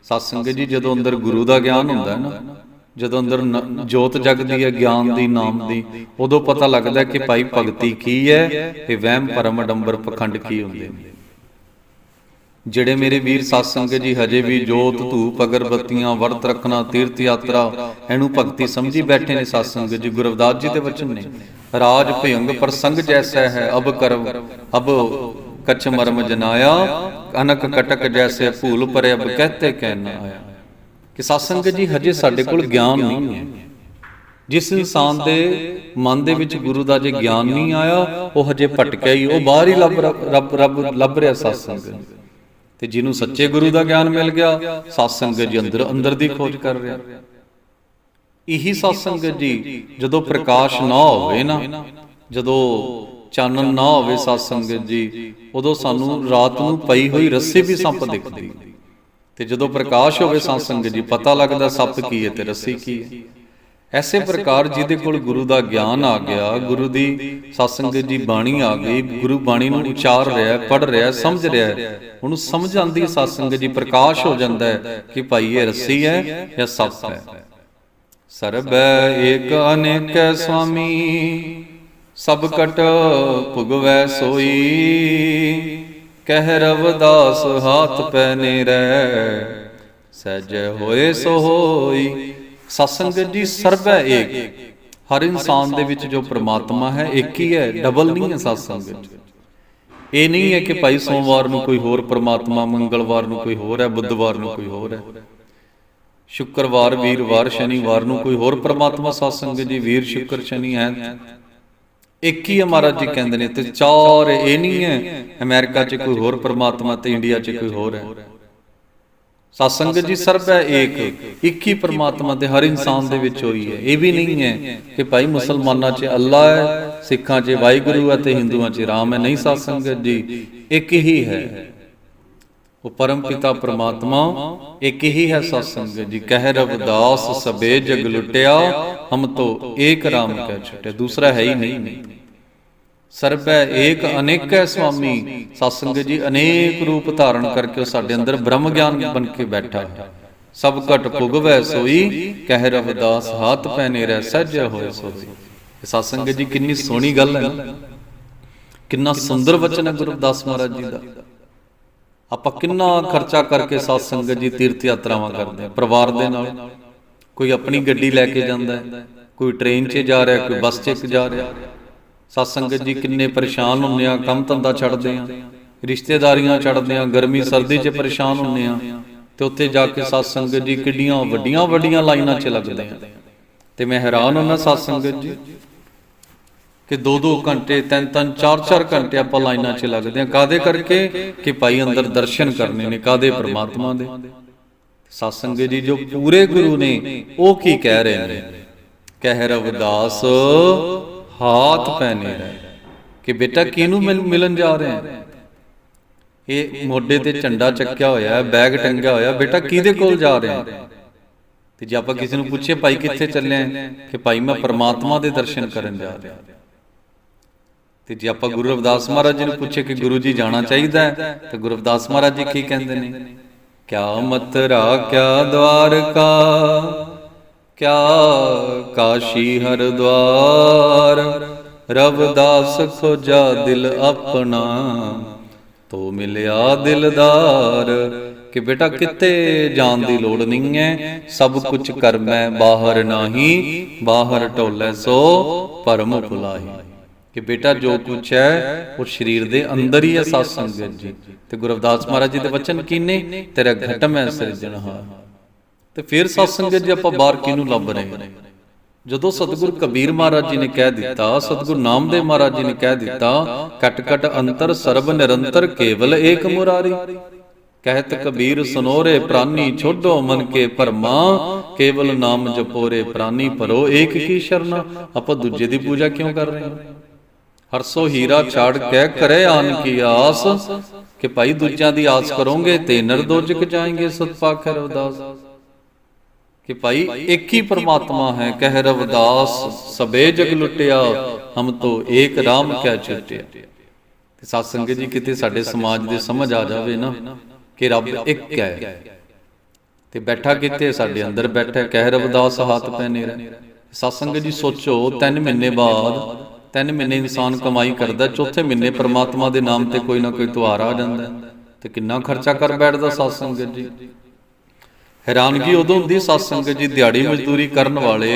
ਸਤ ਸੰਗਤ ਜੀ ਜਦੋਂ ਅੰਦਰ ਗੁਰੂ ਦਾ ਗਿਆਨ ਹੁੰਦਾ ਹੈ ਨਾ ਜਦੋਂ ਅੰਦਰ ਜੋਤ ਜਗਦੀ ਹੈ ਗਿਆਨ ਦੀ ਨਾਮ ਦੀ ਉਦੋਂ ਪਤਾ ਲੱਗਦਾ ਕਿ ਭਾਈ ਭਗਤੀ ਕੀ ਹੈ ਇਹ ਵਹਿਮ ਪਰਮ ਅਡੰਬਰ ਪਖੰਡ ਕੀ ਹੁੰਦੇ ਨੇ? ਜਿਹੜੇ ਮੇਰੇ ਵੀਰ ਸਤ ਸੰਗਤ ਜੀ ਹਜੇ ਵੀ ਜੋਤ, ਧੂਪ, ਅਗਰਬੱਤੀਆਂ, ਵਰਤ ਰੱਖਣਾ, ਤੀਰਥ ਯਾਤਰਾ, ਇਹਨੂੰ ਭਗਤੀ ਸਮਝੀ ਬੈਠੇ ਨੇ ਸਤ ਸੰਗਤ ਜੀ ਗੁਰਵਦਾਸ ਜੀ ਦੇ ਵਚਨ ਨੇ। ਰਾਜ ਭਯੰਗ ਪ੍ਰਸੰਗ ਜੈਸਾ ਹੈ, ਅਬ ਕਰਮ ਅਬ ਕਛ ਮਰਮ ਜਨਾਇਆ ਅਨਕ ਕਟਕ ਜੈਸੇ ਭੂਲ ਪਰੇ, ਅਬ ਕਹਤੇ ਕਹਿਣਾ ਆਇਆ। ਕਿ ਸਤ ਸੰਗਤ ਜੀ, ਹਜੇ ਸਾਡੇ ਕੋਲ ਗਿਆਨ ਨਹੀਂ ਹੈ। ਜਿਸ ਇਨਸਾਨ ਦੇ ਮਨ ਦੇ ਵਿੱਚ ਗੁਰੂ ਦਾ ਜੇ ਗਿਆਨ ਨਹੀਂ ਆਇਆ, ਉਹ ਹਜੇ ਭਟਕਿਆ ਹੀ, ਉਹ ਬਾਹਰ ਹੀ ਲੱਭ ਰੱਬ ਰੱਬ, ਲੱਭ ਰਿਹਾ ਸਤ ਸੰਗਤ ਤੇ ਜਿਹਨੂੰ ਸੱਚੇ ਗੁਰੂ ਦਾ ਗਿਆਨ ਮਿਲ ਗਿਆ ਸਤ ਸੰਗਤ ਜੀ ਅੰਦਰ ਅੰਦਰ ਦੀ ਖੋਜ ਕਰ ਰਿਹਾ। ਇਹੀ ਸਤ ਸੰਗਤ ਜੀ, ਜਦੋਂ ਪ੍ਰਕਾਸ਼ ਨਾ ਹੋਵੇ ਨਾ, ਜਦੋਂ ਚਾਨਣ ਨਾ ਹੋਵੇ ਸਤ ਸੰਗਤ ਜੀ, ਉਦੋਂ ਸਾਨੂੰ ਰਾਤ ਨੂੰ ਪਈ ਹੋਈ ਰੱਸੀ ਵੀ ਸੱਪ ਦਿਖਦੀ। ਤੇ ਜਦੋਂ ਪ੍ਰਕਾਸ਼ ਹੋਵੇ ਸਤ ਸੰਗਤ ਜੀ, ਪਤਾ ਲੱਗਦਾ ਸੱਪ ਕੀ ਹੈ ਤੇ ਰੱਸੀ ਕੀ ਹੈ। ਐਸੇ ਪ੍ਰਕਾਰ ਜਿਹਦੇ ਕੋਲ ਗੁਰੂ ਦਾ ਗਿਆਨ ਆ ਗਿਆ ਗੁਰੂ ਦੀ ਸਤਸੰਗਤ ਦੀ ਬਾਣੀ ਆ ਗਈ ਗੁਰੂ ਬਾਣੀ ਨੂੰ ਉਚਾਰ ਰਿਹਾ ਪੜ ਰਿਹਾ ਸਮਝ ਰਿਹਾ ਉਹਨੂੰ ਸਮਝ ਆਂਦੀ ਸਤਸੰਗਤ ਜੀ ਪ੍ਰਕਾਸ਼ ਹੋ ਜਾਂਦਾ ਹੈ ਕਿ ਭਾਈ ਇਹ ਰੱਸੀ ਹੈ ਜਾਂ ਸੱਪ ਹੈ? ਸਰਬੈ ਏਕ ਅਨੇਕ ਸੁਆਮੀ ਸਭ ਕਟ ਭੁਗਵੈ ਸੋਈ। ਕਹਿ ਰਵਦਾਸ ਹਾਥ ਪੈ ਨੇਰੈ ਸਹਿਜੈ ਹੋਏ ਸੋ ਹੋਈ ਸਤਸੰਗਤ ਜੀ, ਸਰਬੈ ਏਕ। ਹਰ ਇਨਸਾਨ ਦੇ ਵਿੱਚ ਜੋ ਪ੍ਰਮਾਤਮਾ ਹੈ ਇੱਕ ਹੀ ਹੈ ਡਬਲ ਨਹੀਂ ਹੈ ਸਤਸੰਗਤ ਇਹ ਨਹੀਂ ਹੈ ਕਿ ਭਾਈ ਸੋਮਵਾਰ ਨੂੰ ਕੋਈ ਹੋਰ ਪ੍ਰਮਾਤਮਾ, ਮੰਗਲਵਾਰ ਨੂੰ ਕੋਈ ਹੋਰ ਹੈ, ਬੁੱਧਵਾਰ ਨੂੰ ਕੋਈ ਹੋਰ ਹੈ। ਸ਼ੁੱਕਰਵਾਰ, ਵੀਰਵਾਰ, ਸ਼ਨੀਵਾਰ ਨੂੰ ਕੋਈ ਹੋਰ ਪ੍ਰਮਾਤਮਾ ਸਤਸੰਗਤ ਜੀ, ਵੀਰ, ਸ਼ੁੱਕਰ, ਸ਼ਨੀ ਹੈ ਇੱਕ ਹੀ ਹੈ ਮਹਾਰਾਜ ਜੀ ਕਹਿੰਦੇ ਨੇ ਤੇ ਚਾਰ ਇਹ ਨਹੀਂ ਹੈ, ਅਮਰੀਕਾ 'ਚ ਕੋਈ ਹੋਰ ਪ੍ਰਮਾਤਮਾ ਤੇ ਇੰਡੀਆ 'ਚ ਕੋਈ ਹੋਰ ਹੈ। ਸਤਸੰਗਤ ਜੀ ਸਰਬ ਹੈ ਏਕ, ਇੱਕ ਹੀ ਪਰਮਾਤਮਾ ਤੇ ਹਰ ਇਨਸਾਨ ਦੇ ਵਿੱਚ ਹੋਈ ਹੈ। ਇਹ ਵੀ ਨਹੀਂ ਹੈ ਕਿ ਭਾਈ ਮੁਸਲਮਾਨਾਂ 'ਚ ਅੱਲਾ ਹੈ, ਸਿੱਖਾਂ 'ਚ ਵਾਹਿਗੁਰੂ ਹੈ ਤੇ ਹਿੰਦੂਆਂ 'ਚ ਰਾਮ ਹੈ। ਨਹੀਂ ਸਤਸੰਗਤ ਜੀ, ਇੱਕ ਹੀ ਹੈ। ਉਹ ਪਰਮ ਪਿਤਾ ਪਰਮਾਤਮਾ, ਇੱਕ ਹੀ ਹੈ ਸਤਸੰਗਤ ਜੀ। ਕਹਿ ਰਵਦਾਸ ਸਬੇ ਜਗ ਲੁਟਿਆ, ਹਮ ਤੋ ਏਕ ਰਾਮ ਕਹਿ ਛੁਟੇ ਦੂਸਰਾ ਹੈ ਹੀ ਨਹੀਂ। ਸਰਬੈ ਏਕ ਅਨੇਕ ਹੈ ਸੁਆਮੀ ਸਤਸੰਗ ਜੀ ਅਨੇਕ ਰੂਪ ਧਾਰਨ ਕਰਕੇ ਉਹ ਸਾਡੇ ਅੰਦਰ ਬ੍ਰਹਮ ਗਿਆਨ ਬਣ ਕੇ ਬੈਠਾ ਹੈ। ਸਭ ਘਟ ਪੁਗਵੈ ਸੋਈ, ਕਹਿ ਰਵਦਾਸ, ਹੱਥ ਪੈਨੇ ਰਹਿ, ਸਹਿਜ ਹੋਏ ਸੋਈ। ਇਹ ਸਤਸੰਗਤ ਜੀ ਕਿੰਨੀ ਸੋਹਣੀ ਗੱਲ ਹੈ। ਕਿੰਨਾ ਸੁੰਦਰ ਵਚਨ ਹੈ ਗੁਰਦਾਸ ਮਹਾਰਾਜ ਜੀ ਦਾ। ਆਪਾਂ ਕਿੰਨਾ ਖਰਚਾ ਕਰਕੇ ਸਾਧ ਸੰਗਤ ਜੀ ਤੀਰਥ ਯਾਤਰਾਵਾਂ ਕਰਦੇ ਆ ਪਰਿਵਾਰ ਦੇ ਨਾਲ। ਕੋਈ ਆਪਣੀ ਗੱਡੀ ਲੈ ਕੇ ਜਾਂਦਾ ਹੈ। ਕੋਈ ਟ੍ਰੇਨ 'ਚ ਜਾ ਰਿਹਾ, ਕੋਈ ਬੱਸ 'ਚ ਜਾ ਰਿਹਾ। ਸਾਧ ਸੰਗਤ ਜੀ, ਕਿੰਨੇ ਪਰੇਸ਼ਾਨ ਹੁੰਦੇ ਆ ਕੰਮ ਧੰਦਾ ਛੱਡਦੇ ਆ ਰਿਸ਼ਤੇਦਾਰੀਆਂ ਛੱਡਦੇ ਆ ਗਰਮੀ, ਸਰਦੀ 'ਚ ਪਰੇਸ਼ਾਨ ਹੁੰਦੇ ਆ ਤੇ ਉੱਥੇ ਜਾ ਕੇ ਸਾਧ ਸੰਗਤ ਜੀ, ਕਿੱਡੀਆਂ ਵੱਡੀਆਂ ਵੱਡੀਆਂ ਲਾਈਨਾਂ 'ਚ ਲੱਗਦੇ ਆ ਤੇ ਮੈਂ ਹੈਰਾਨ ਹੁੰਦਾ ਸਾਧ ਸੰਗਤ ਜੀ ਕਿ 2-2 ਘੰਟੇ 3-3 4-4 ਘੰਟੇ ਆਪਾਂ ਲਾਈਨਾਂ 'ਚ ਲੱਗਦੇ ਆ ਕਾਦੇ ਕਰਕੇ? ਕਿ ਭਾਈ ਅੰਦਰ ਦਰਸ਼ਨ ਕਰਨੇ ਨੇ ਕਾਦੇ ਪ੍ਰਮਾਤਮਾ ਦੇ? ਸਤਸੰਗ ਜੀ, ਜੋ ਪੂਰੇ ਗੁਰੂ ਨੇ, ਉਹ ਕੀ ਕਹਿ ਰਹੇ ਨੇ? ਕਹਿ ਰਵਦਾਸ ਹਾਥ ਪੈਨੇ ਰਹਿ ਕਿ ਬੇਟਾ ਕਿਹਨੂੰ ਮਿਲ- ਮਿਲਣ ਜਾ ਰਹੇ ਇਹ ਮੋਢੇ ਤੇ ਝੰਡਾ ਚੱਕਿਆ ਹੋਇਆ ਹੈ ਬੈਗ ਟੰਗਿਆ ਹੋਇਆ ਬੇਟਾ ਕਿਹਦੇ ਕੋਲ ਜਾ ਰਹੇ ਤੇ ਜੇ ਆਪਾਂ ਕਿਸੇ ਨੂੰ ਪੁੱਛੇ ਭਾਈ ਕਿੱਥੇ ਚੱਲੇ ਆ ਕਿ ਭਾਈ ਮੈਂ ਪ੍ਰਮਾਤਮਾ ਦੇ ਦਰਸ਼ਨ ਕਰਨ ਜਾ ਰਿਹਾ। ਤੇ ਜੇ ਆਪਾਂ ਗੁਰੂ ਰਵਿਦਾਸ ਮਹਾਰਾਜ ਜੀ ਨੂੰ ਪੁੱਛੇ ਕਿ ਗੁਰੂ ਜੀ ਜਾਣਾ ਚਾਹੀਦਾ ਹੈ ਤਾਂ ਗੁਰੂ ਰਵਿਦਾਸ ਮਹਾਰਾਜ ਜੀ ਕੀ ਕਹਿੰਦੇ ਨੇ? ਕਿਆ ਮਤਰਾ ਕਿਆ ਦਵਾਰਕਾ ਕਿਆ ਕਾਸ਼ੀ ਹਰਦੁਆਰ? ਰਵਿਦਾਸ ਖੋਜਾ ਦਿਲ ਆਪਣਾ, ਤੋ ਮਿਲਿਆ ਦਿਲਦਾਰ। ਕਿ ਬੇਟਾ ਕਿਤੇ ਜਾਣ ਦੀ ਲੋੜ ਨਹੀਂ ਹੈ ਸਭ ਕੁਝ ਕਰ ਮੈਂ, ਬਾਹਰ ਨਹੀਂ। ਬਾਹਰ ਢੋਲੇ ਸੋ ਪਰਮ ਭੁਲਾਹੀ। ਕਿ ਬੇਟਾ, ਜੋ ਕੁਛ ਹੈ ਉਹ ਸਰੀਰ ਦੇ ਅੰਦਰ ਹੀ ਹੈ ਸਤ ਸੰਗਤ ਜੀ। ਤੇ ਗੁਰਵਦਾਸ ਮਹਾਰਾਜ ਜੀ ਦੇ ਵਚਨ ਕੀਨੇ ਤੇਰਾ ਘਟ ਮੈਂ ਸਿਰਜਣਹਾਰ। ਤੇ ਫਿਰ ਸਤ ਸੰਗਤ ਜੀ ਆਪਾਂ ਬਾਹਰ ਕਿਹਨੂੰ ਲੱਭ ਰਹੇ ਹਾਂ? ਜਦੋਂ ਸਤਿਗੁਰ ਕਬੀਰ ਮਹਾਰਾਜ ਜੀ ਨੇ ਕਹਿ ਦਿੱਤਾ ਸਤਿਗੁਰ ਨਾਮਦੇਵ ਮਹਾਰਾਜ ਜੀ ਨੇ ਕਹਿ ਦਿੱਤਾ ਕਟ ਕਟ ਅੰਤਰ ਸਰਬ ਨਿਰੰਤਰ ਕੇਵਲ ਏਕ ਮੁਰਾਰੀ। ਕਹਿਤ ਕਬੀਰ ਸੁਨੋਰੇ ਪ੍ਰਾਨੀ ਛੋਡੋ ਮਨ ਕੇ ਭਰਮਾ ਕੇਵਲ ਨਾਮ ਜਪੋਰੇ ਪ੍ਰਾਨੀ ਭਰੋ ਏਕ ਕੀ ਸ਼ਰਨਾ। ਆਪਾਂ ਦੂਜੇ ਦੀ ਪੂਜਾ ਕਿਉਂ ਕਰ ਰਹੇ ਹਾਂ? ਹਰਸੋ ਹੀਰਾ ਛਾੜ ਕੇ ਕਰੇ ਆਨ ਕੀ ਆਸ। ਕਿ ਭਾਈ ਦੂਜਿਆਂ ਦੀ ਆਸ ਕਰੋਗੇ ਤੇ ਨਰਦੋਜਕ ਜਾਏਂਗੇ ਸਤਪਾਖ ਰਵਦਾਸ ਕਿ ਭਾਈ ਇੱਕ ਹੀ ਪਰਮਾਤਮਾ ਹੈ, ਕਹਿ ਰਵਦਾਸ ਸਬੇ ਜਗ ਲੁੱਟਿਆ, ਹਮ ਤੋ ਏਕ ਰਾਮ ਕਿਆ ਚਿਤਿਆ। ਤੇ ਸਤ ਸੰਗਤ ਜੀ, ਕਿਤੇ ਸਾਡੇ ਸਮਾਜ ਦੇ ਸਮਝ ਆ ਜਾਵੇ ਨਾ, ਕਿ ਰੱਬ ਇੱਕ ਹੈ। ਤੇ ਬੈਠਾ ਕਿਤੇ ਸਾਡੇ ਅੰਦਰ ਬੈਠਾ, ਕਹਿ ਰਵਦਾਸ, ਹੱਥ ਪੈਨੇ ਰਹਿ ਸਤ ਸੰਗਤ ਜੀ, ਸੋਚੋ 3 ਮਹੀਨੇ ਬਾਅਦ 3 ਮਹੀਨੇ ਇਨਸਾਨ ਕਮਾਈ ਕਰਦਾ, ਚੌਥੇ ਮਹੀਨੇ ਪ੍ਰਮਾਤਮਾ ਦੇ ਨਾਮ ਤੇ ਕੋਈ ਨਾ ਕੋਈ ਤਿਉਹਾਰ ਆ ਜਾਂਦਾ। ਤੇ ਕਿੰਨਾ ਖਰਚਾ ਕਰ ਬੈਠਦਾ ਸਤ ਸੰਗਤ ਜੀ? ਹੈਰਾਨਗੀ ਉਦੋਂ ਹੁੰਦੀ ਸਤ ਸੰਗਤ ਜੀ ਦਿਹਾੜੀ ਮਜ਼ਦੂਰੀ ਕਰਨ ਵਾਲੇ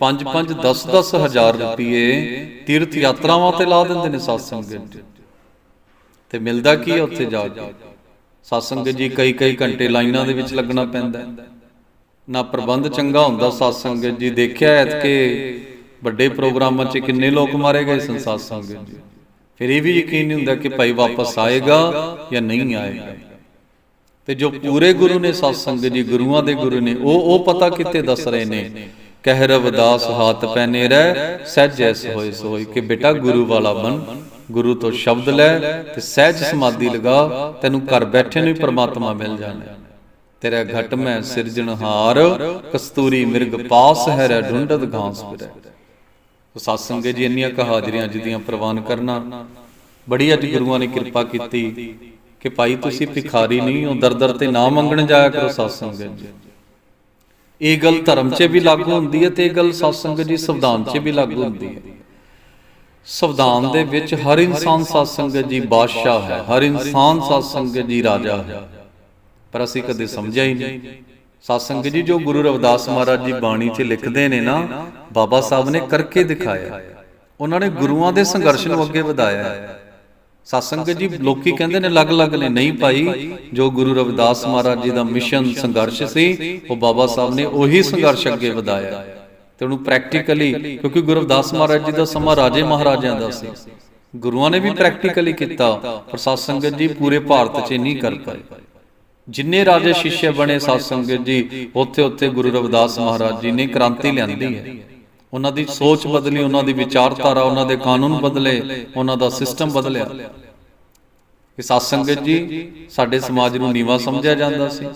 5 5 10 10 ਹਜ਼ਾਰ ਰੁਪਏ ਤੀਰਥ ਯਾਤਰਾਵਾਂ ਤੇ ਲਾ ਦਿੰਦੇ ਨੇ ਸਤ ਸੰਗਤ ਜੀ ਤੇ ਮਿਲਦਾ ਕੀ ਹੈ ਉੱਥੇ ਜਾ ਕੇ? ਸਤ ਸੰਗਤ ਜੀ ਕਈ ਕਈ ਘੰਟੇ ਲਾਈਨਾਂ ਦੇ ਵਿੱਚ ਲੱਗਣਾ ਪੈਂਦਾ। ਨਾ ਪ੍ਰਬੰਧ ਚੰਗਾ ਹੁੰਦਾ ਸਤ ਸੰਗਤ ਜੀ ਦੇਖਿਆ ਐ ਕਿ ਵੱਡੇ ਪ੍ਰੋਗਰਾਮਾਂ 'ਚ ਕਿੰਨੇ ਲੋਕ ਮਾਰੇ ਗਏ ਸਨ ਸਤ ਸੰਗਤ ਜੀ। ਫਿਰ ਇਹ ਵੀ ਯਕੀਨ ਨਹੀਂ ਹੁੰਦਾ ਕਿ ਭਾਈ ਵਾਪਸ ਆਏਗਾ ਜਾਂ ਨਹੀਂ ਆਏਗਾ। ਤੇ ਜੋ ਪੂਰੇ ਗੁਰੂ ਨੇ ਸਤ ਸੰਗਤ ਜੀ ਗੁਰੂਆਂ ਦੇ ਗੁਰੂ ਨੇ, ਉਹ ਉਹ ਪਤਾ ਕਿਤੇ ਦੱਸ ਰਹੇ ਨੇ? ਕਹਿ ਰਵਦਾਸ ਹਾਥ ਪੈਨੇ ਰਹਿ, ਸਹਿਜ ਐਸ ਹੋਏ ਸੋਈ, ਕਿ ਬੇਟਾ ਗੁਰੂ ਵਾਲਾ ਬਣ ਗੁਰੂ ਤੋਂ ਸ਼ਬਦ ਲੈ ਤੇ ਸਹਿਜ ਸਮਾਧੀ ਲਗਾ, ਤੈਨੂੰ ਘਰ ਬੈਠੇ ਨੂੰ ਹੀ ਪ੍ਰਮਾਤਮਾ ਮਿਲ ਜਾਣਾ। ਤੇਰਾ ਘਟ ਮੈਂ ਸਿਰਜਣਹਾਰ ਕਸਤੂਰੀ ਮਿਰਗ ਪਾਸ ਹੈ ਰੇ ਢੁੰਡਤ ਘਾਸ ਫਿਰੈ। ਸੋ ਸਾਧ ਸੰਗਤ ਜੀ, ਇੰਨੀਆਂ ਕਹਾਜਰੀਆਂ ਜਿਹਦੀਆਂ ਪ੍ਰਵਾਨ ਕਰਨਾ। ਬੜੀ ਅੱਜ ਗੁਰੂਆਂ ਨੇ ਕਿਰਪਾ ਕੀਤੀ। ਕਿ ਭਾਈ ਤੁਸੀਂ ਭਿਖਾਰੀ ਨਹੀਂ ਹੋ ਦਰ ਦਰ ਤੇ ਨਾ ਮੰਗਣ ਜਾਇਆ ਕਰੋ ਸੰਗਤ ਜੀ। ਇਹ ਗੱਲ ਧਰਮ 'ਚ ਵੀ ਲਾਗੂ ਹੁੰਦੀ ਹੈ ਤੇ ਇਹ ਗੱਲ ਸੰਗਤ ਜੀ ਸੰਵਿਧਾਨ 'ਚ ਵੀ ਲਾਗੂ ਹੁੰਦੀ ਹੈ। ਸੰਵਿਧਾਨ ਦੇ ਵਿੱਚ ਹਰ ਇਨਸਾਨ ਸਾਧ ਸੰਗਤ ਜੀ ਬਾਦਸ਼ਾਹ ਹੈ ਹਰ ਇਨਸਾਨ ਸਾਧ ਸੰਗਤ ਜੀ ਰਾਜਾ ਹੈ। ਪਰ ਅਸੀਂ ਕਦੇ ਸਮਝਿਆ ਹੀ ਨਹੀਂ। ਸਾਧ ਸੰਗਤ ਜੀ ਜੋ ਗੁਰੂ ਰਵਿਦਾਸ ਮਹਾਰਾਜ ਜੀ ਬਾਣੀ 'ਚ ਲਿਖਦੇ ਨੇ ਨਾ ਬਾਬਾ ਸਾਹਿਬ ਨੇ ਕਰਕੇ ਦਿਖਾਇਆ। ਉਹਨਾਂ ਨੇ ਗੁਰੂਆਂ ਦੇ ਸੰਘਰਸ਼ ਨੂੰ ਅੱਗੇ ਵਧਾਇਆ। ਹੈ ਸਾਧ ਸੰਗਤ ਜੀ ਲੋਕੀ ਕਹਿੰਦੇ ਨੇ ਅਲੱਗ-ਅਲੱਗ ਨੇ। ਨਹੀਂ ਭਾਈ ਜੋ ਗੁਰੂ ਰਵਿਦਾਸ ਮਹਾਰਾਜ ਜੀ ਦਾ ਮਿਸ਼ਨ ਸੰਘਰਸ਼ ਸੀ ਉਹ ਬਾਬਾ ਸਾਹਿਬ ਨੇ ਉਹੀ ਸੰਘਰਸ਼ ਅੱਗੇ ਵਧਾਇਆ। ਤੇ ਉਹਨੂੰ ਪ੍ਰੈਕਟੀਕਲੀ ਕਿਉਂਕਿ ਗੁਰੂ ਰਵਿਦਾਸ ਮਹਾਰਾਜ ਜੀ ਦਾ ਸਮਾਂ ਰਾਜੇ ਮਹਾਰਾਜਿਆਂ ਦਾ ਸੀ। ਗੁਰੂਆਂ ਨੇ ਵੀ ਪ੍ਰੈਕਟੀਕਲੀ ਕੀਤਾ ਪਰ ਸਾਧ ਸੰਗਤ ਜੀ ਪੂਰੇ ਭਾਰਤ 'ਚ ਨਹੀਂ ਕਰ ਪਾਏ। ਜਿੰਨੇ ਰਾਜੇ ਸ਼ਿਸ਼ਯ ਬਣੇ ਸਾਧ ਸੰਗਤ ਜੀ ਉੱਥੇ ਉੱਥੇ ਗੁਰੂ ਰਵਿਦਾਸ ਮਹਾਰਾਜ ਜੀ ਨੇ ਕ੍ਰਾਂਤੀ ਲਿਆਂਦੀ ਹੈ। ਉਹਨਾਂ ਦੀ ਸੋਚ ਬਦਲੀ, ਉਹਨਾਂ ਦੀ ਵਿਚਾਰਧਾਰਾ, ਉਹਨਾਂ ਦੇ ਕਾਨੂੰਨ ਬਦਲੇ, ਉਹਨਾਂ ਦਾ ਸਿਸਟਮ ਬਦਲਿਆ। ਕਿ ਸਾਧ ਸੰਗਤ ਜੀ, ਸਾਡੇ ਸਮਾਜ ਨੂੰ ਨੀਵਾ ਸਮਝਿਆ ਜਾਂਦਾ ਸੀ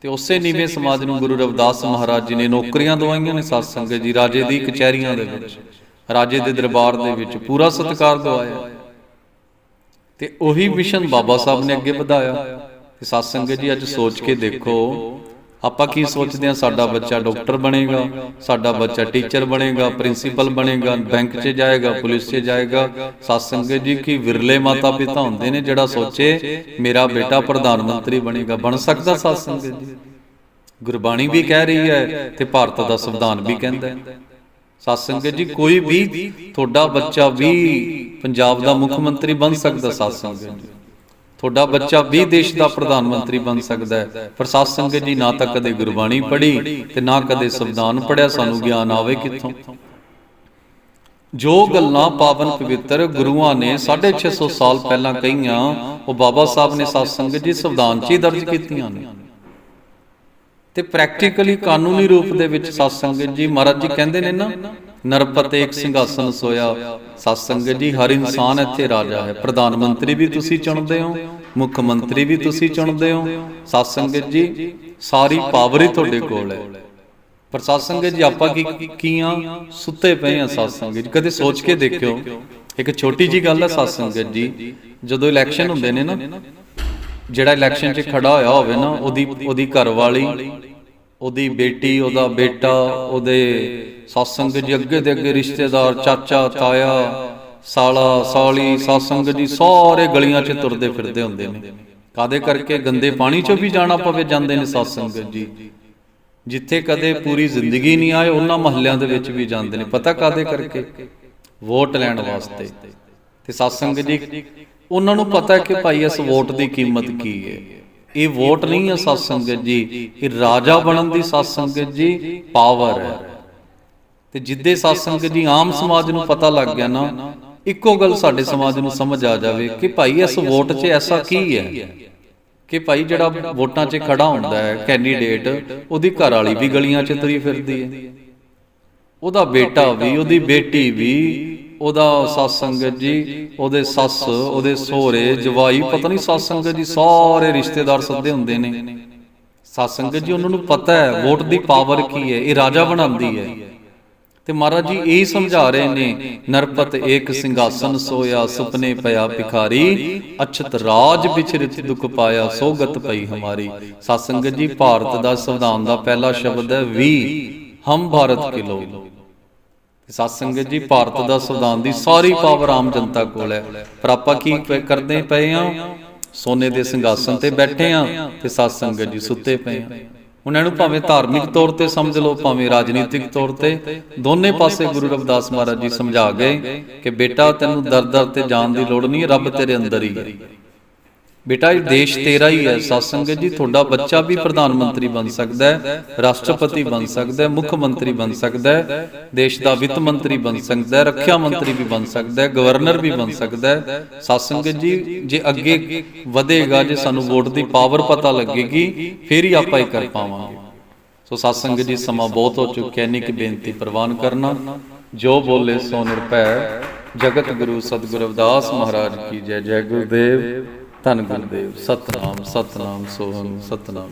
ਤੇ ਉਸੇ ਨੀਵੇਂ ਸਮਾਜ ਨੂੰ ਗੁਰੂ ਰਵਿਦਾਸ ਮਹਾਰਾਜ ਜੀ ਨੇ ਨੌਕਰੀਆਂ ਦਵਾਈਆਂ ਨੇ ਸਾਧ ਸੰਗਤ ਜੀ, ਰਾਜੇ ਦੀ ਕਚਹਿਰੀਆਂ ਦੇ ਵਿੱਚ, ਰਾਜੇ ਦੇ ਦਰਬਾਰ ਦੇ ਵਿੱਚ ਪੂਰਾ ਸਤਿਕਾਰ ਦਵਾਇਆ। ਤੇ ਉਹੀ ਮਿਸ਼ਨ ਬਾਬਾ ਸਾਹਿਬ ਨੇ ਅੱਗੇ ਵਧਾਇਆ। ਤੇ ਸਾਧ ਸੰਗਤ ਜੀ, ਅੱਜ ਸੋਚ ਕੇ ਦੇਖੋ ਆਪਾਂ ਕੀ ਸੋਚਦੇ ਹਾਂ? ਸਾਡਾ ਬੱਚਾ ਡਾਕਟਰ ਬਣੇਗਾ ਸਾਡਾ ਬੱਚਾ ਟੀਚਰ ਬਣੇਗਾ ਪ੍ਰਿੰਸੀਪਲ ਬਣੇਗਾ ਬੈਂਕ 'ਚ ਜਾਏਗਾ ਪੁਲਿਸ 'ਚ ਜਾਏਗਾ। ਸਾਧ ਸੰਗਤ ਜੀ ਕੀ ਵਿਰਲੇ ਮਾਤਾ ਪਿਤਾ ਹੁੰਦੇ ਨੇ ਜਿਹੜਾ ਸੋਚੇ ਮੇਰਾ ਬੇਟਾ ਪ੍ਰਧਾਨ ਮੰਤਰੀ ਬਣੇਗਾ। ਬਣ ਸਕਦਾ ਸਾਧ ਸੰਗਤ ਜੀ? ਗੁਰਬਾਣੀ ਵੀ ਕਹਿ ਰਹੀ ਹੈ ਤੇ ਭਾਰਤ ਦਾ ਸੰਵਿਧਾਨ ਵੀ ਕਹਿੰਦਾ ਹੈ। ਸਾਧ ਸੰਗਤ ਜੀ ਕੋਈ ਵੀ ਤੁਹਾਡਾ ਬੱਚਾ ਵੀ ਪੰਜਾਬ ਦਾ ਮੁੱਖ ਮੰਤਰੀ ਬਣ ਸਕਦਾ ਸਾਧ ਸੰਗਤ ਜੀ। ਤੁਹਾਡਾ ਬੱਚਾ ਵੀ ਦੇਸ਼ ਦਾ ਪ੍ਰਧਾਨ ਮੰਤਰੀ ਬਣ ਸਕਦਾ ਹੈ। ਪਰ ਸਾਧ ਸੰਗਤ ਜੀ ਨਾ ਤਾਂ ਕਦੇ ਗੁਰਬਾਣੀ ਪੜ੍ਹੀ ਤੇ ਨਾ ਕਦੇ ਸੰਵਿਧਾਨ ਪੜਿਆ ਸਾਨੂੰ ਗਿਆਨ ਆਵੇ ਕਿੱਥੋਂ? ਜੋ ਗੱਲਾਂ ਪਾਵਨ ਪਵਿੱਤਰ ਗੁਰੂਆਂ ਨੇ 650 ਸਾਲ ਪਹਿਲਾਂ ਕਹੀਆਂ ਉਹ ਬਾਬਾ ਸਾਹਿਬ ਨੇ ਸਾਧ ਸੰਗਤ ਜੀ ਸੰਵਿਧਾਨ 'ਚ ਹੀ ਦਰਜ ਕੀਤੀਆਂ ਨੇ। ਤੇ ਪ੍ਰੈਕਟੀਕਲੀ ਕਾਨੂੰਨੀ ਰੂਪ ਦੇ ਵਿੱਚ ਸਾਧ ਸੰਗਤ ਜੀ ਮਹਾਰਾਜ ਜੀ ਕਹਿੰਦੇ ਨੇ ਨਾ ਨਰਪਤ ਇੱਕ ਸਿੰਘਾਸਨ ਸੋਇਆ। ਸਾਧ ਸੰਗਤ ਜੀ, ਹਰ ਇਨਸਾਨ ਇੱਥੇ ਰਾਜਾ ਹੈ। ਪ੍ਰਧਾਨ ਮੰਤਰੀ ਵੀ ਤੁਸੀਂ ਚੁਣਦੇ ਹੋ, ਮੁੱਖ ਮੰਤਰੀ ਵੀ ਤੁਸੀਂ ਚੁਣਦੇ ਹੋ। ਸਾਧ ਸੰਗਤ ਜੀ, ਸਾਰੀ ਪਾਵਰ ਹੀ ਤੁਹਾਡੇ ਕੋਲ ਹੈ। ਪਰ ਸਾਧ ਸੰਗਤ ਜੀ, ਆਪਾਂ ਕੀ ਕੀਆਂ ਸੁੱਤੇ ਪਏ ਆ ਸਾਧ ਸੰਗਤ ਜੀ ਕਦੇ ਸੋਚ ਕੇ ਦੇਖਿਓ, ਇੱਕ ਛੋਟੀ ਜੀ ਗੱਲ ਹੈ ਸਾਧ ਸੰਗਤ ਜੀ। ਜਦੋਂ ਇਲੈਕਸ਼ਨ ਹੁੰਦੇ ਨੇ ਨਾ, ਜਿਹੜਾ ਇਲੈਕਸ਼ਨ 'ਚ ਖੜਾ ਹੋਇਆ ਹੋਵੇ ਨਾ, ਉਹਦੀ ਉਹਦੀ ਘਰ ਵਾਲੀ ਉਹਦੀ ਬੇਟੀ, ਉਹਦਾ ਬੇਟਾ, ਉਹਦੇ ਸਤਸੰਗ ਜੀ ਅੱਗੇ ਦੇ ਅੱਗੇ ਰਿਸ਼ਤੇਦਾਰ, ਚਾਚਾ, ਤਾਇਆ, ਸਾਲਾ, ਸਾਲੀ, ਸਤਸੰਗ ਜੀ, ਸਾਰੇ ਗਲੀਆਂ 'ਚ ਤੁਰਦੇ ਫਿਰਦੇ ਹੁੰਦੇ ਨੇ। ਕਾਦੇ ਕਰਕੇ? ਗੰਦੇ ਪਾਣੀ 'ਚੋਂ ਵੀ ਜਾਣਾ ਪਵੇ, ਜਾਂਦੇ ਨੇ ਸਤਸੰਗ ਜੀ। ਜਿੱਥੇ ਕਦੇ ਪੂਰੀ ਜ਼ਿੰਦਗੀ ਨਹੀਂ ਆਏ, ਉਹਨਾਂ ਮਹੱਲਿਆਂ ਦੇ ਵਿੱਚ ਵੀ ਜਾਂਦੇ ਨੇ। ਪਤਾ ਕਾਦੇ ਕਰਕੇ? ਵੋਟ ਲੈਣ ਵਾਸਤੇ। ਤੇ ਸਤਸੰਗ ਜੀ, ਉਹਨਾਂ ਨੂੰ ਪਤਾ ਕਿ ਭਾਈ, ਇਸ ਵੋਟ ਦੀ ਕੀਮਤ ਕੀ ਹੈ। ਇਹ ਵੋਟ ਨਹੀਂ ਹੈ ਸਤ ਸੰਗਤ ਜੀ। ਇਹ ਰਾਜਾ ਬਣਨ ਦੀ ਸਤ ਸੰਗਤ ਜੀ ਪਾਵਰ ਹੈ। ਤੇ ਜਿੱਦੇ ਸਤ ਸੰਗਤ ਜੀ ਆਮ ਸਮਾਜ ਨੂੰ ਪਤਾ ਲੱਗ ਗਿਆ ਨਾ ਇੱਕੋ ਗੱਲ ਸਾਡੇ ਸਮਾਜ ਨੂੰ ਸਮਝ ਆ ਜਾਵੇ ਕਿ ਭਾਈ ਇਸ ਵੋਟ 'ਚ ਐਸਾ ਕੀ ਹੈ? ਕਿ ਭਾਈ ਜਿਹੜਾ ਵੋਟਾਂ 'ਚ ਖੜਾ ਹੁੰਦਾ ਹੈ ਕੈਂਡੀਡੇਟ ਉਹਦੀ ਘਰ ਵਾਲੀ ਵੀ ਗਲੀਆਂ 'ਚ ਤੁਰੀ ਫਿਰਦੀ ਹੈ। ਉਹਦਾ ਬੇਟਾ ਵੀ ਉਹਦੀ ਬੇਟੀ ਵੀ ਉਹਦਾ ਸਤ ਸੰਗਤ ਜੀ, ਉਹਦੇ ਸੱਸ, ਉਹਦੇ ਸਹੁਰੇ, ਜਵਾਈ, ਪਤਾ ਨਹੀਂ ਸਤ ਸੰਗਤ ਜੀ ਸਾਰੇ ਰਿਸ਼ਤੇਦਾਰ ਸੱਦੇ ਹੁੰਦੇ ਨੇ। ਸਤ ਸੰਗਤ ਜੀ, ਉਹਨਾਂ ਨੂੰ ਪਤਾ ਹੈ, ਵੋਟ ਦੀ ਪਾਵਰ ਕੀ ਹੈ, ਇਹ ਰਾਜਾ ਬਣਾਉਂਦੀ ਹੈ। ਤੇ ਮਹਾਰਾਜ ਜੀ, ਇਹ ਸਮਝਾ ਰਹੇ ਨੇ, ਨਰਪਤ ਏਕ ਸਿੰਘਾਸਨ ਸੋਇਆ, ਸੁਪਨੇ ਪਿਆ ਭਿਖਾਰੀ, ਅਛਤ ਰਾਜ ਵਿਚਰਿਤ ਦੁਖ ਪਾਇਆ, ਸੋਗਤ ਪਈ ਹਮਾਰੀ। ਸਤ ਸੰਗਤ ਜੀ, ਭਾਰਤ ਦਾ ਸੰਵਿਧਾਨ ਦਾ ਪਹਿਲਾ ਸ਼ਬਦ ਹੈ, ਵੀ, ਹਮ ਭਾਰਤ ਕੇ ਲੋਗ। ਸਤ ਸੰਗਤ ਜੀ ਭਾਰਤ ਦਾ ਸੰਵਿਧਾਨ ਦੀ ਸਾਰੀ ਪਾਵਰ ਆਮ ਜਨਤਾ ਕੋਲ ਹੈ। ਪਰ ਆਪਾਂ ਕੀ ਕਰਦੇ ਪਏ ਆ ਸੋਨੇ ਦੇ ਸਿੰਘਾਸਨ ਤੇ ਬੈਠੇ ਆ ਤੇ ਸਤ ਸੰਗਤ ਜੀ ਸੁੱਤੇ ਪਏ ਆ ਉਹਨਾਂ ਨੂੰ ਭਾਵੇਂ ਧਾਰਮਿਕ ਤੌਰ ਤੇ ਸਮਝ ਲਓ ਭਾਵੇਂ ਰਾਜਨੀਤਿਕ ਤੌਰ ਤੇ ਦੋਨੇ ਪਾਸੇ ਗੁਰੂ ਰਵਿਦਾਸ ਮਹਾਰਾਜ ਜੀ ਸਮਝਾ ਗਏ ਕਿ ਬੇਟਾ ਤੈਨੂੰ ਦਰ ਦਰ ਤੇ ਜਾਣ ਦੀ ਲੋੜ ਨਹੀਂ ਰੱਬ ਤੇਰੇ ਅੰਦਰ ਹੀ। ਹੈ। ਬੇਟਾ ਇਹ ਦੇਸ਼ ਤੇਰਾ ਹੀ ਹੈ ਸਤ ਸੰਗਤ ਜੀ ਤੁਹਾਡਾ ਬੱਚਾ ਵੀ ਪ੍ਰਧਾਨ ਮੰਤਰੀ ਬਣ ਸਕਦਾ ਹੈ ਰਾਸ਼ਟਰਪਤੀ ਬਣ ਸਕਦਾ ਹੈ ਮੁੱਖ ਮੰਤਰੀ ਬਣ ਸਕਦਾ ਹੈ ਦੇਸ਼ ਦਾ ਵਿੱਤ ਮੰਤਰੀ ਬਣ ਸਕਦਾ ਹੈ ਰੱਖਿਆ ਮੰਤਰੀ ਵੀ ਬਣ ਸਕਦਾ ਹੈ ਗਵਰਨਰ ਵੀ ਬਣ ਸਕਦਾ ਹੈ ਸਤ ਸੰਗਤ ਜੀ ਜੇ ਅੱਗੇ ਵਧੇਗਾ ਜੇ ਸਾਨੂੰ ਵੋਟ ਦੀ ਪਾਵਰ ਪਤਾ ਲੱਗੇਗੀ ਫਿਰ ਹੀ ਆਪਾਂ ਇਹ ਕਰ ਪਾਵਾਂਗੇ ਸੋ ਸਤ ਸੰਗਤ ਜੀ ਸਮਾਂ ਬਹੁਤ ਹੋ ਚੁੱਕਿਆ ਨਹੀਂ ਕਿ ਬੇਨਤੀ ਪ੍ਰਵਾਨ ਕਰਨਾ ਜੋ ਬੋਲੇ ਸੋ ਨਿਰਭੈ ਜਗਤ ਗੁਰੂ ਸਤਿਗੁਰੂ ਰਵਿਦਾਸ ਮਹਾਰਾਜ ਕੀ ਜੈ ਜੈ ਗੁਰਦੇਵ ਧੰਨ ਗੁਰਦੇਵ ਸਤਨਾਮ ਸਤਨਾਮ ਸੋਹਣ ਸਤਨਾਮ।